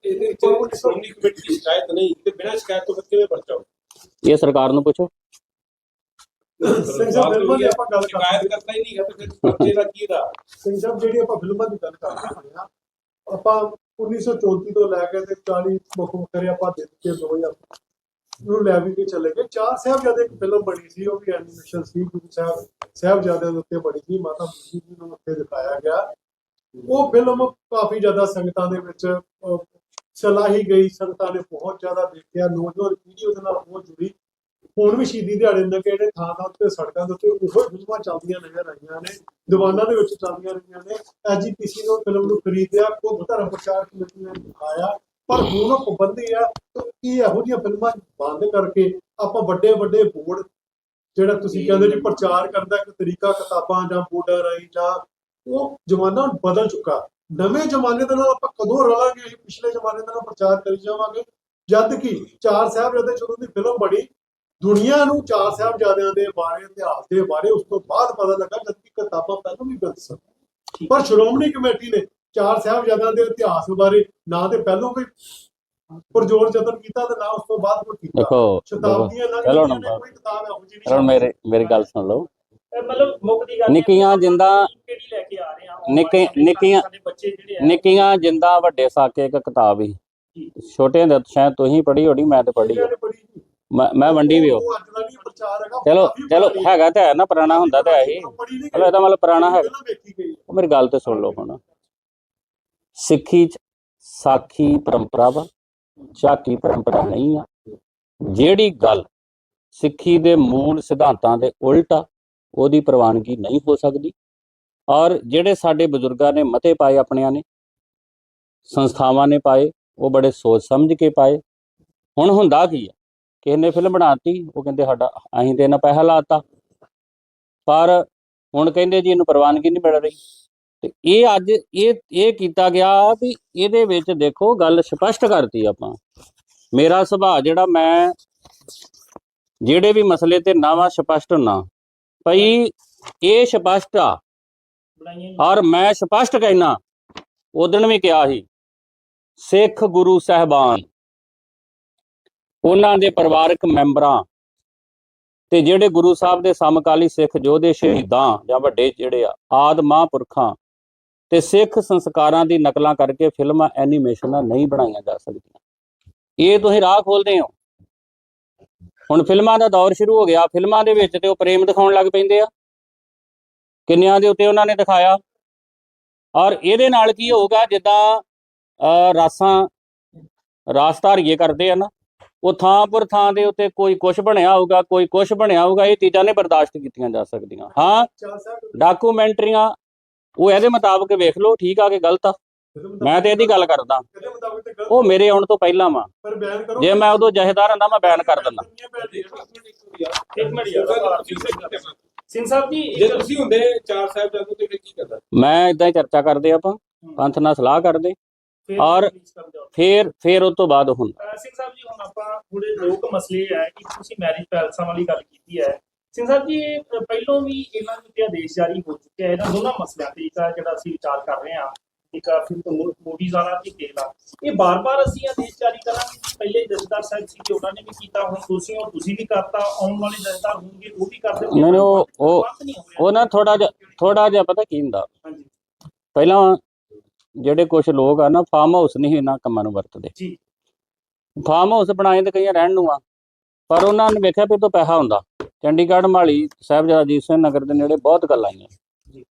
ਇਹਦੇ ਵਿੱਚ ਸ਼੍ਰੋਮਣੀ ਕਮੇਟੀ ਦੀ ਸ਼ਿਕਾਇਤ ਨਹੀਂ ਤੇ ਬਿਨਾਂ ਸ਼ਿਕਾਇਤ ਤੋਂ ਫਿਰ ਕਿਵੇਂ ਹੋਊ? ਇਹ ਸਰਕਾਰ ਨੂੰ ਪੁੱਛੋ। ਸਿੰਘ ਸਾਹਿਬ ਫਿਲਮਾਂ ਦੀ ਆਪਾਂ ਗੱਲ ਸ਼ਿਕਾਇਤ ਕਰਦੇ ਕਰਨਾ ਹੀ ਨਹੀਂ ਹੈ ਤੇ ਫਿਰ ਪਰਚੇ ਦਾ ਕੀ ਦਾ ਸਿੰਘ ਸਾਹਿਬ ਜਿਹੜੀ ਆਪਾਂ ਫਿਲਮਾਂ ਦੀ ਗੱਲ ਕਰਦੇ ਹਾਂ ਆਪਾਂ 1934 ਤੋਂ ਲੈ ਕੇ ਤੇ 40 ਮੁੱਖ ਮੁਖਰੇ ਆਪਾਂ ਦੇ ਦਿੱਤੇ 2000 ਨੂੰ ਲੈ ਵੀ ਕੇ ਚਲੇ ਗਏ। ਚਾਰ ਸਾਹਿਬਜ਼ਾਦੇ ਇੱਕ ਫਿਲਮ ਬਣੀ ਸੀ ਉਹ ਵੀ ਐਨੀਮੇਸ਼ਨ ਸੀ ਗੁਰੂ ਸਾਹਿਬ ਸਾਹਿਬਜ਼ਾਦਿਆਂ ਦੇ ਉੱਤੇ ਬਣੀ ਸੀ ਮਾਤਾ ਜੀ ਨੂੰ ਉੱਤੇ ਦਿਖਾਇਆ ਗਿਆ। ਉਹ ਫਿਲਮ ਕਾਫੀ ਜ਼ਿਆਦਾ ਸੰਗਤਾਂ ਦੇ ਵਿੱਚ ਅਹ, ਸਲਾਹੀ ਗਈ ਸੰਗਤਾਂ ਨੇ ਬਹੁਤ ਜ਼ਿਆਦਾ ਦੇਖਿਆ ਨੌਜਵਾਨ ਪੀੜ੍ਹੀ ਉਹਦੇ ਨਾਲ ਬਹੁਤ ਜੁੜੀ। ਹੁਣ ਵੀ ਸ਼ਹੀਦੀ ਦਿਹਾੜੇ ਦੇ ਕਿਹੜੇ ਥਾਂ ਥਾਂ ਉੱਤੇ ਸੜਕਾਂ ਦੇ ਉੱਤੇ ਉਹੋ ਹੀ ਫਿਲਮਾਂ ਚੱਲਦੀਆਂ ਨਜ਼ਰ ਆਈਆਂ ਨੇ ਦੀਵਾਨਾਂ ਦੇ ਵਿੱਚ ਚੱਲਦੀਆਂ ਰਹੀਆਂ ਨੇ। ਐਜੀਪੀਸੀ ਨੇ ਉਹ ਫਿਲਮ ਨੂੰ ਖਰੀਦਿਆ ਖੁਦ ਧਰਮ ਪ੍ਰਚਾਰ ਕਮੇਟੀ ਨੇ ਦਿਖਾਇਆ। ਪਰ ਹੁਣ ਉਹ ਪਾਬੰਦੀ ਆ ਤੇ ਇਹ ਇਹੋ ਜਿਹੀਆਂ ਫਿਲਮਾਂ ਬੰਦ ਕਰਕੇ ਆਪਾਂ ਵੱਡੇ ਵੱਡੇ ਬੋਰਡ ਜਿਹੜਾ ਤੁਸੀਂ ਕਹਿੰਦੇ ਜੀ ਪ੍ਰਚਾਰ ਕਰਨ ਦਾ ਇੱਕ ਤਰੀਕਾ ਕਿਤਾਬਾਂ ਜਾਂ ਬੋਰਡਾਂ ਰਾਹੀਂ ਜਾਂ ਉਹ ਜ਼ਮਾਨਾ ਬਦਲ ਚੁੱਕਾ। ਨਵੇਂ ਜ਼ਮਾਨੇ ਦੇ ਨਾਲ ਆਪਾਂ ਕਦੋਂ ਰਲਾਂਗੇ? ਅਸੀਂ ਪਿਛਲੇ ਜ਼ਮਾਨੇ ਦੇ ਨਾਲ ਪ੍ਰਚਾਰ ਕਰੀ ਜਾਵਾਂਗੇ। ਜਦ ਕਿ ਚਾਰ ਸਾਹਿਬਜ਼ਾਦੇ ਜਦੋਂ ਦੀ ਫਿਲਮ ਬਣੀ ਦੁਨੀਆ ਨੂੰ ਚਾਰ ਸਾਹਿਬਜ਼ਾਦਿਆਂ ਦੇ ਬਾਰੇ ਇਤਿਹਾਸ ਦੇ ਬਾਰੇ ਉਸ ਤੋਂ ਬਾਅਦ ਪਤਾ ਲੱਗਾ ਜਦ ਕਿ ਕਿਤਾਬਾਂ ਪਹਿਲਾਂ ਵੀ ਗਲਤ ਸਨ। ਪਰ ਸ਼੍ਰੋਮਣੀ ਕਮੇਟੀ ਨੇ ਚਾਰ ਸਾਹਿਬਜ਼ਾਦਿਆਂ ਦੇ ਇਤਿਹਾਸ ਬਾਰੇ ਨਾ ਤੇ ਪਹਿਲਾਂ ਕੋਈ ਪੁਰਜੋਰ ਯਤਨ ਕੀਤਾ ਤੇ ਨਾ ਉਸ ਤੋਂ ਬਾਅਦ ਕੋਈ ਕੀਤਾ। ਸ਼ਤਾਬਦੀਆਂ ਨਾਲ ਕੋਈ। ਕਿਤਾਬ ਇਹੋ ਜਿਹੀ ਨਹੀਂ ਮੇਰੇ ਮੇਰੀ ਗੱਲ ਸੁਣ ਲਓ। ਇਹ ਮਤਲਬ ਮੁੱਖ ਦੀ ਗੱਲ ਨਿੱਕੀਆਂ ਜਿੰਦਾਂ- ਕਿਹੜੀ ਲੈ ਕੇ ਆ ਰਹੇ ਆ ਆਉਣ ਨਿੱਕੇ- ਵਾਲੇ ਸਮੇਂ ਤੱਕ ਨਿੱਕੀਆਂ- ਸਾਡੇ ਬੱਚੇ ਜਿਹੜੇ ਆ। ਨਿੱਕੀਆਂ ਜਿੰਦਾਂ ਵੱਡੇ ਸਾਕੇ ਇੱਕ ਕਿਤਾਬ ਹੀ। ਛੋਟੇ ਹੁੰਦੇ ਸ਼ਾਇਦ ਤੁਸੀਂ ਪੜ੍ਹੀ ਹੋਣੀ ਮੈਂ ਤੇ ਪੜ੍ਹੀ। ਮੈਂ ਮੈਂ ਵੰਡੀ ਵੀ ਹੋ। ਚਲੋ ਚਲੋ ਹੈਗਾ ਤਾਂ ਹੈ ਨਾ ਪੁਰਾਣਾ ਹੁੰਦਾ ਤਾਂ ਹੈ ਹੀ। ਚਲੋ ਇਹਦਾ ਮਤਲਬ ਪੁਰਾਣਾ ਹੈ ਉਹ ਮੇਰੀ ਗੱਲ ਤੇ ਸੁਣ ਲਓ ਹੁਣ। ਸਿੱਖੀ ਚ ਸਾਖੀ ਪਰੰਪਰਾ ਵਾ ਝਾਕੀ ਪਰੰਪਰਾ ਨਹੀਂ ਆ। ਜਿਹੜੀ ਗੱਲ ਸਿੱਖੀ ਦੇ ਮੂਲ ਸਿਧਾਂਤਾਂ ਦੇ ਉਲਟ ਆ ਉਹਦੀ ਪ੍ਰਵਾਨਗੀ ਨਹੀਂ ਹੋ ਸਕਦੀ। ਔਰ ਜਿਹੜੇ ਸਾਡੇ ਬਜ਼ੁਰਗਾਂ ਨੇ ਮਤੇ ਪਾਏ ਆਪਣਿਆਂ ਨੇ, ਸੰਸਥਾਵਾਂ ਨੇ ਪਾਏ, ਉਹ ਬੜੇ ਸੋਚ ਸਮਝ ਕੇ ਪਾਏ। ਹੁਣ ਹੁੰਦਾ ਕੀ ਹੈ ਕਿਸੇ ਨੇ ਫਿਲਮ ਬਣਾਤੀ ਉਹ ਕਹਿੰਦੇ ਸਾਡਾ ਅਸੀਂ ਤੇ ਇਹਨਾਂ ਪੈਸਾ ਲਾਤਾ ਪਰ ਹੁਣ ਕਹਿੰਦੇ ਜੀ ਇਹਨੂੰ ਪ੍ਰਵਾਨਗੀ ਨਹੀਂ ਮਿਲ ਰਹੀ। ਤੇ ਇਹ ਅੱਜ ਇਹ ਇਹ ਕੀਤਾ ਗਿਆ ਵੀ ਇਹਦੇ ਵਿੱਚ ਦੇਖੋ ਗੱਲ ਸਪਸ਼ਟ ਕਰਤੀ ਆਪਾਂ। ਮੇਰਾ ਸੁਭਾਅ ਜਿਹੜਾ ਮੈਂ, ਜਿਹੜੇ ਵੀ ਮਸਲੇ ਤੇ ਨਾਵਾ ਸਪਸ਼ਟ ਹੁੰਨਾ ਭਈ ਇਹ ਸਪਸ਼ਟ ਆ। ਔਰ ਮੈਂ ਸਪਸ਼ਟ ਕਹਿਣਾ ਉਦਣ ਵੀ ਕਿਹਾ ਸੀ, ਸਿੱਖ ਗੁਰੂ ਸਹਿਬਾਨ, ਉਹਨਾਂ ਦੇ ਪਰਿਵਾਰਕ ਮੈਂਬਰਾਂ ਤੇ ਜਿਹੜੇ ਗੁਰੂ ਸਾਹਿਬ ਦੇ ਸਮਕਾਲੀ ਸਿੱਖ ਯੋਧੇ ਸ਼ਹੀਦਾਂ ਜਾਂ ਵੱਡੇ ਜਿਹੜੇ ਆ, ਆਦ ਮਹਾਂਪੁਰਖਾਂ ਤੇ ਸਿੱਖ ਸੰਸਕਾਰਾਂ ਦੀ ਨਕਲਾਂ ਕਰਕੇ ਫਿਲਮਾਂ, ਐਨੀਮੇਸ਼ਨਾਂ ਨਹੀਂ ਬਣਾਈਆਂ ਜਾ ਸਕਦੀਆਂ। ਇਹ ਤੁਸੀਂ ਰਾਹ ਖੋਲਦੇ ਹੋ। ਹੁਣ ਫਿਲਮਾਂ ਦਾ ਦੌਰ ਸ਼ੁਰੂ ਹੋ ਗਿਆ। ਫਿਲਮਾਂ ਦੇ ਵਿੱਚ ਤੇ ਉਹ ਪ੍ਰੇਮ ਦਿਖਾਉਣ ਲੱਗ ਪੈਂਦੇ ਆ। ਕਿੰਨਿਆਂ ਦੇ ਉੱਤੇ ਉਹਨਾਂ ਨੇ ਦਿਖਾਇਆ। ਔਰ ਇਹਦੇ ਨਾਲ ਕੀ ਹੋਊਗਾ ਜਿੱਦਾਂ ਰਾਸਾਂ ਰਾਸ ਧਾਰੀਏ ਕਰਦੇ ਆ ਨਾ ਉਹ ਥਾਂ ਪਰ ਥਾਂ ਦੇ ਉੱਤੇ ਕੋਈ ਕੁਛ ਬਣਿਆ ਹੋਊਗਾ ਕੋਈ ਕੁਛ ਬਣਿਆ ਹੋਊਗਾ ਇਹ ਚੀਜ਼ਾਂ ਨੇ ਬਰਦਾਸ਼ਤ ਕੀਤੀਆਂ ਜਾ ਸਕਦੀਆਂ। ਹਾਂ ਡਾਕੂਮੈਂਟਰੀਆਂ ਉਹ ਇਹਦੇ ਮੁਤਾਬਕ ਵੇਖ ਲਓ ਠੀਕ ਆ ਕਿ ਗਲਤ ਆ। ਮੈਂ ਤੇ ਇਹਦੀ ਗੱਲ ਕਰਦਾ। ਉਹ ਮੇਰੇ ਆਉਣ ਤੋਂ ਪਹਿਲਾਂ ਵਾ। ਜੇ ਮੈਂ ਉਦੋਂ ਜਹੇਦਾਰ ਹੁੰਦਾ ਮੈਂ ਬਿਆਨ ਕਰ ਦਿੰਦਾ। ਇੱਕ ਮਿੰਟ ਯਾਰ। ਸਿੰਘ ਸਾਹਿਬ ਜੀ। ਜੇ। ਤੁਸੀਂ ਹੁੰਦੇ ਚਾਰ ਸਾਹਿਬ ਜਾਂਦੇ ਤੇ ਫਿਰ ਕੀ ਕਰਦਾ? ਮੈਂ ਇਦਾਂ ਹੀ ਚਰਚਾ ਕਰਦੇ ਆਪਾਂ। ਪੰਥ ਨਾਲ ਸਲਾਹ ਕਰਦੇ। ਔਰ-। ਫੇਰ ਫੇਰ ਉਸ ਤੋਂ ਬਾਅਦ ਹੁਣ ਅਹ ਸਿੰਘ ਸਾਹਿਬ ਜੀ ਹੁਣ ਆਪਾਂ ਥੋੜੇ ਲੋਕ ਮਸਲੇ ਹੈ ਕਿ ਤੁਸੀਂ ਮੈਰਿਜ ਪੈਲਸਾਂ ਵਾਲੀ ਗੱਲ ਕੀਤੀ ਹੈ। ਸਿੰਘ ਸਾਹਿਬ ਜੀ ਪਹਿਲੋਂ ਵੀ ਇਹਨਾਂ ਦੇ ਉੱਤੇ ਆਦੇਸ਼ ਜਾਰੀ ਹੋ ਚੁੱਕਿਆ ਹੈ। ਇਹਨਾਂ ਦੋਨਾਂ ਮਸਲਿਆਂ ਤੇ ਜਿਹੜਾ ਅਸੀਂ ਵਿਚਾਰ ਕਰ ਰਹੇ ਹਾਂ। ਇੱਕ ਮੂਵੀਜ਼ ਵਾਲਾ ਤੇ ਕੇਲਾ ਇਹ ਬਾਰ-ਬਾਰ ਅਸੀਂ ਆਦੇਸ਼ ਜਾਰੀ ਕਰਾਂਗੇ ਕਿ ਪਹਿਲੇ ਜਥੇਦਾਰ ਸਾਹਿਬ ਸੀ ਕਿ ਉਹਨਾਂ ਨੇ ਵੀ ਕੀਤਾ ਹੁਣ ਤੁਸੀਂ ਉਹ ਤੁਸੀਂ ਵੀ ਕਰਤਾ ਆਉਣ ਵਾਲੇ ਜਥੇਦਾਰ ਹੋਣਗੇ ਉਹ ਵੀ ਕਰਦੇ ਨਹੀਂ, ਨਹੀਂ, ਉਹ- ਉਹ-। ਉਹ ਨਾ ਥੋੜਾ ਜਿਹਾ ਥੋੜਾ ਜਿਹਾ ਪਤਾ ਕੀ ਹੁੰਦਾ? ਹਾਂਜੀ। ਪਹਿਲਾਂ ਜਿਹੜੇ ਕੁਝ ਲੋਕ ਆ ਨਾ ਫਾਰਮ ਹਾਊਸ ਨਹੀਂ ਇਹਨਾਂ ਕੰਮਾਂ ਨੂੰ ਵਰਤਦੇ। ਜੀ। ਫਾਰਮ ਹਾਊਸ ਬਣਾਏ ਤੇ ਕਈਆਂ ਰਹਿਣ ਨੂੰ ਆ ਪਰ ਉਹਨਾਂ ਨੇ ਵੇਖਿਆ ਵੀ ਇਹ ਤੋਂ ਪੈਸਾ ਹੁੰਦਾ। ਚੰਡੀਗੜ੍ਹ ਮਾਲੀ ਸਾਹਿਬਜ਼ਾਦਾ ਅਜੀਤ ਸਿੰਘ ਨਗਰ ਦੇ ਨੇੜੇ ਬਹੁਤ ਗੱਲਾਂ ਆਈਆਂ। ਜੀ।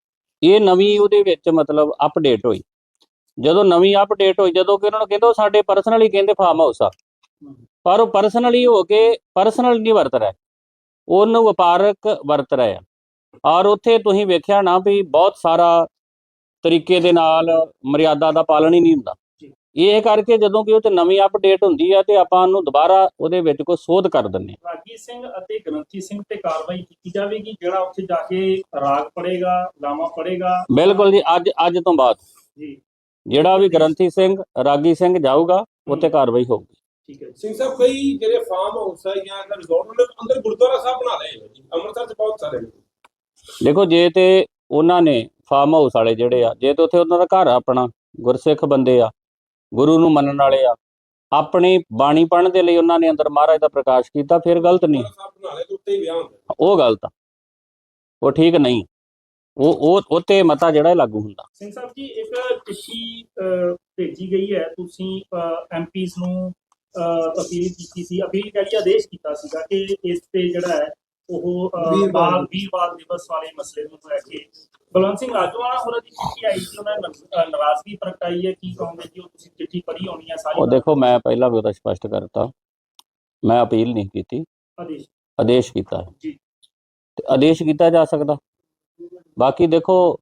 ਇਹ ਨਵੀਂ ਉਹਦੇ ਵਿੱਚ ਮਤਲਬ ਅਪਡੇਟ ਹੋਈ। ਜਦੋਂ ਨਵੀਂ ਅਪਡੇਟ ਹੋਈ ਜਦੋਂ ਕਿ ਉਹਨਾਂ ਨੂੰ ਕਹਿੰਦੇ ਉਹ ਸਾਡੇ ਪਰਸਨਲੀ ਕਹਿੰਦੇ ਫਾਰਮ ਹਾਊਸ ਆ। ਪਰ ਉਹ ਪਰਸਨਲੀ ਹੋ ਕੇ ਪਰਸਨਲ ਨਹੀਂ ਵਰਤ ਰਿਹਾ। ਉਹਨੂੰ ਵਪਾਰਕ ਵਰਤ ਰਿਹਾ ਔਰ ਉੱਥੇ ਤੁਸੀਂ ਵੇਖਿਆ ਨਾ ਵੀ ਬਹੁਤ ਸਾਰਾ ਤਰੀਕੇ ਦੇ ਨਾਲ ਮਰਿਆਦਾ ਦਾ ਪਾਲਣ ਹੀ ਨਹੀਂ ਹੁੰਦਾ। ਇਹ ਕਰਕੇ ਜਦੋਂ ਕਿ ਉਹ ਤੇ ਨਵੀਂ ਅਪਡੇਟ ਹੁੰਦੀ ਆ ਤੇ ਆਪਾਂ ਉਹਨੂੰ ਦੁਬਾਰਾ ਉਹਦੇ ਵਿੱਚ ਕੋਈ ਸੋਧ ਕਰ ਦਿੰਨੇ। ਰਾਗੀ ਸਿੰਘ ਅਤੇ ਗ੍ਰੰਥੀ ਸਿੰਘ ਤੇ ਕਾਰਵਾਈ ਕੀਤੀ ਜਾਵੇਗੀ ਜਿਹੜਾ ਉੱਥੇ ਜਾ ਕੇ ਰਾਗ ਪੜੇਗਾ ਲਾਮਾ ਪੜੇਗਾ ਬਿਲਕੁਲ ਜੀ ਅੱਜ ਅੱਜ ਤੋਂ ਬਾਅਦ। ਜੀ। ਜਿਹੜਾ ਵੀ ਗ੍ਰੰਥੀ ਸਿੰਘ ਰਾਗੀ ਸਿੰਘ ਜਾਊਗਾ ਉੱਤੇ ਕਾਰਵਾਈ ਹੋਊਗੀ। ਠੀਕ ਹੈ ਸਿੰਘ ਸਾਹਿਬ ਕਈ ਜਿਹੜੇ ਫਾਰਮ ਹਾਊਸ ਹੈ ਜਾਂ ਅਗਰ ਦੇ ਅੰਦਰ ਗੁਰਦੁਆਰਾ ਸਾਹਿਬ ਬਣਾ ਲਏ ਅੰਮ੍ਰਿਤਸਰ ਚ ਬਹੁਤ ਸਾਰੇ ਦੇਖੋ ਜੇ ਤੇ ਉਹਨਾਂ ਨੇ ਫਾਰਮ ਹਾਊਸ ਵਾਲੇ ਜਿਹੜੇ ਆ ਜੇ ਤੇ ਉੱਥੇ ਉਹਨਾਂ ਦਾ ਘਰ ਆ ਆਪਣਾ ਗੁਰਸਿੱਖ ਬੰਦੇ ਆ ਗੁਰੂ ਨੂੰ ਮੰਨਣ ਵਾਲੇ ਆ ਆਪਣੀ ਬਾਣੀ ਪੜ੍ਹਨ ਦੇ ਲਈ ਉਹਨਾਂ ਨੇ ਅੰਦਰ ਮਹਾਰਾਜ ਦਾ ਪ੍ਰਕਾਸ਼ ਕੀਤਾ ਫਿਰ ਗਲਤ ਨਹੀਂ। ਉਹ ਗਲਤ ਆ। ਉਹ ਠੀਕ ਨਹੀਂ। ਉਹ ਉਹ ਉੱਤੇ ਮਤਾ ਜਿਹੜਾ ਇਹ ਲਾਗੂ ਹੁੰਦਾ। ਸਿੰਘ ਸਾਹਿਬ ਜੀ ਇੱਕ ਚਿੱਠੀ ਭੇਜੀ ਗਈ ਹੈ। ਤੁਸੀਂ ਐਮਪੀਸ ਨੂੰ ਅਪੀਲ ਕੀਤੀ ਸੀ। ਅਪੀਲ ਕਰੀ ਆਦੇਸ਼ ਕੀਤਾ ਸੀਗਾ ਕਿ ਇਸ ਤੇ ਜਿਹੜਾ ਹੈ ਉਹ ਬਾਲ ਵੀਰਵਾਰ ਦਿਵਸ ਵਾਲੇ ਮਸਲੇ ਨੂੰ ਲੈ ਕੇ। ਬਲਵੰਤ ਸਿੰਘ ਰਾਜਵਾਨਾ ਹੋਰਾਂ ਦੀ ਚਿੱਠੀ ਆਈ ਸੀ। ਉਹਨਾਂ ਨੇ ਨਾਰਾਜ਼ਗੀ ਪ੍ਰਗਟਾਈ ਹੈ। ਕੀ ਕਹੋਗੇ ਜੀ? ਉਹ ਤੁਸੀਂ ਚਿੱਠੀ ਪੜ੍ਹੀ ਹੋਣੀ ਹੈ ਸਾਰੀ ਉਹ ਦੇਖੋ ਮੈਂ ਪਹਿਲਾਂ ਵੀ ਉਹਦਾ ਸਪਸ਼ਟ ਕਰਤਾ। ਮੈਂ ਅਪੀਲ ਨਹੀਂ ਕੀਤੀ। ਆਦੇਸ਼। ਆਦੇਸ਼ ਕੀਤਾ ਹੈ। ਜੀ। ਤੇ ਆਦੇਸ਼ ਕੀਤਾ ਜਾ ਸਕਦਾ। ਬਾਕੀ ਦੇਖੋ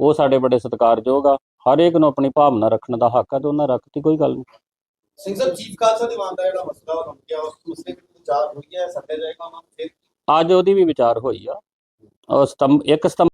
ਉਹ ਸਾਡੇ ਬੜੇ ਸਤਿਕਾਰਯੋਗ ਆ। ਹਰ ਇੱਕ ਨੂੰ ਆਪਣੀ ਭਾਵਨਾ ਰੱਖਣ ਦਾ ਹੱਕ ਆ ਤੇ ਉਹਨਾਂ ਰੱਖਤੀ ਕੋਈ ਗੱਲ ਨਹੀਂ। ਸਿੰਘ ਸਾਹਿਬ ਚੀਫ ਖਾਲਸਾ ਦੀਵਾਨ ਦਾ ਜਿਹੜਾ ਮਸਲਾ ਉਹ ਰੁਕਿਆ ਉਸ ਮਸਲੇ ਤੇ ਵਿਚਾਰ ਹੋਈ ਹੈ ਸੱਟਿਆ ਜਾਏਗਾ ਉਹਨਾਂ ਨੂੰ ਫਿਰ ਅੱਜ ਉਹਦੀ ਵੀ ਵਿਚਾਰ ਹੋਈ ਆ। ਉਹ ਸਤੰਭ ਇੱਕ ਸਤੰਭ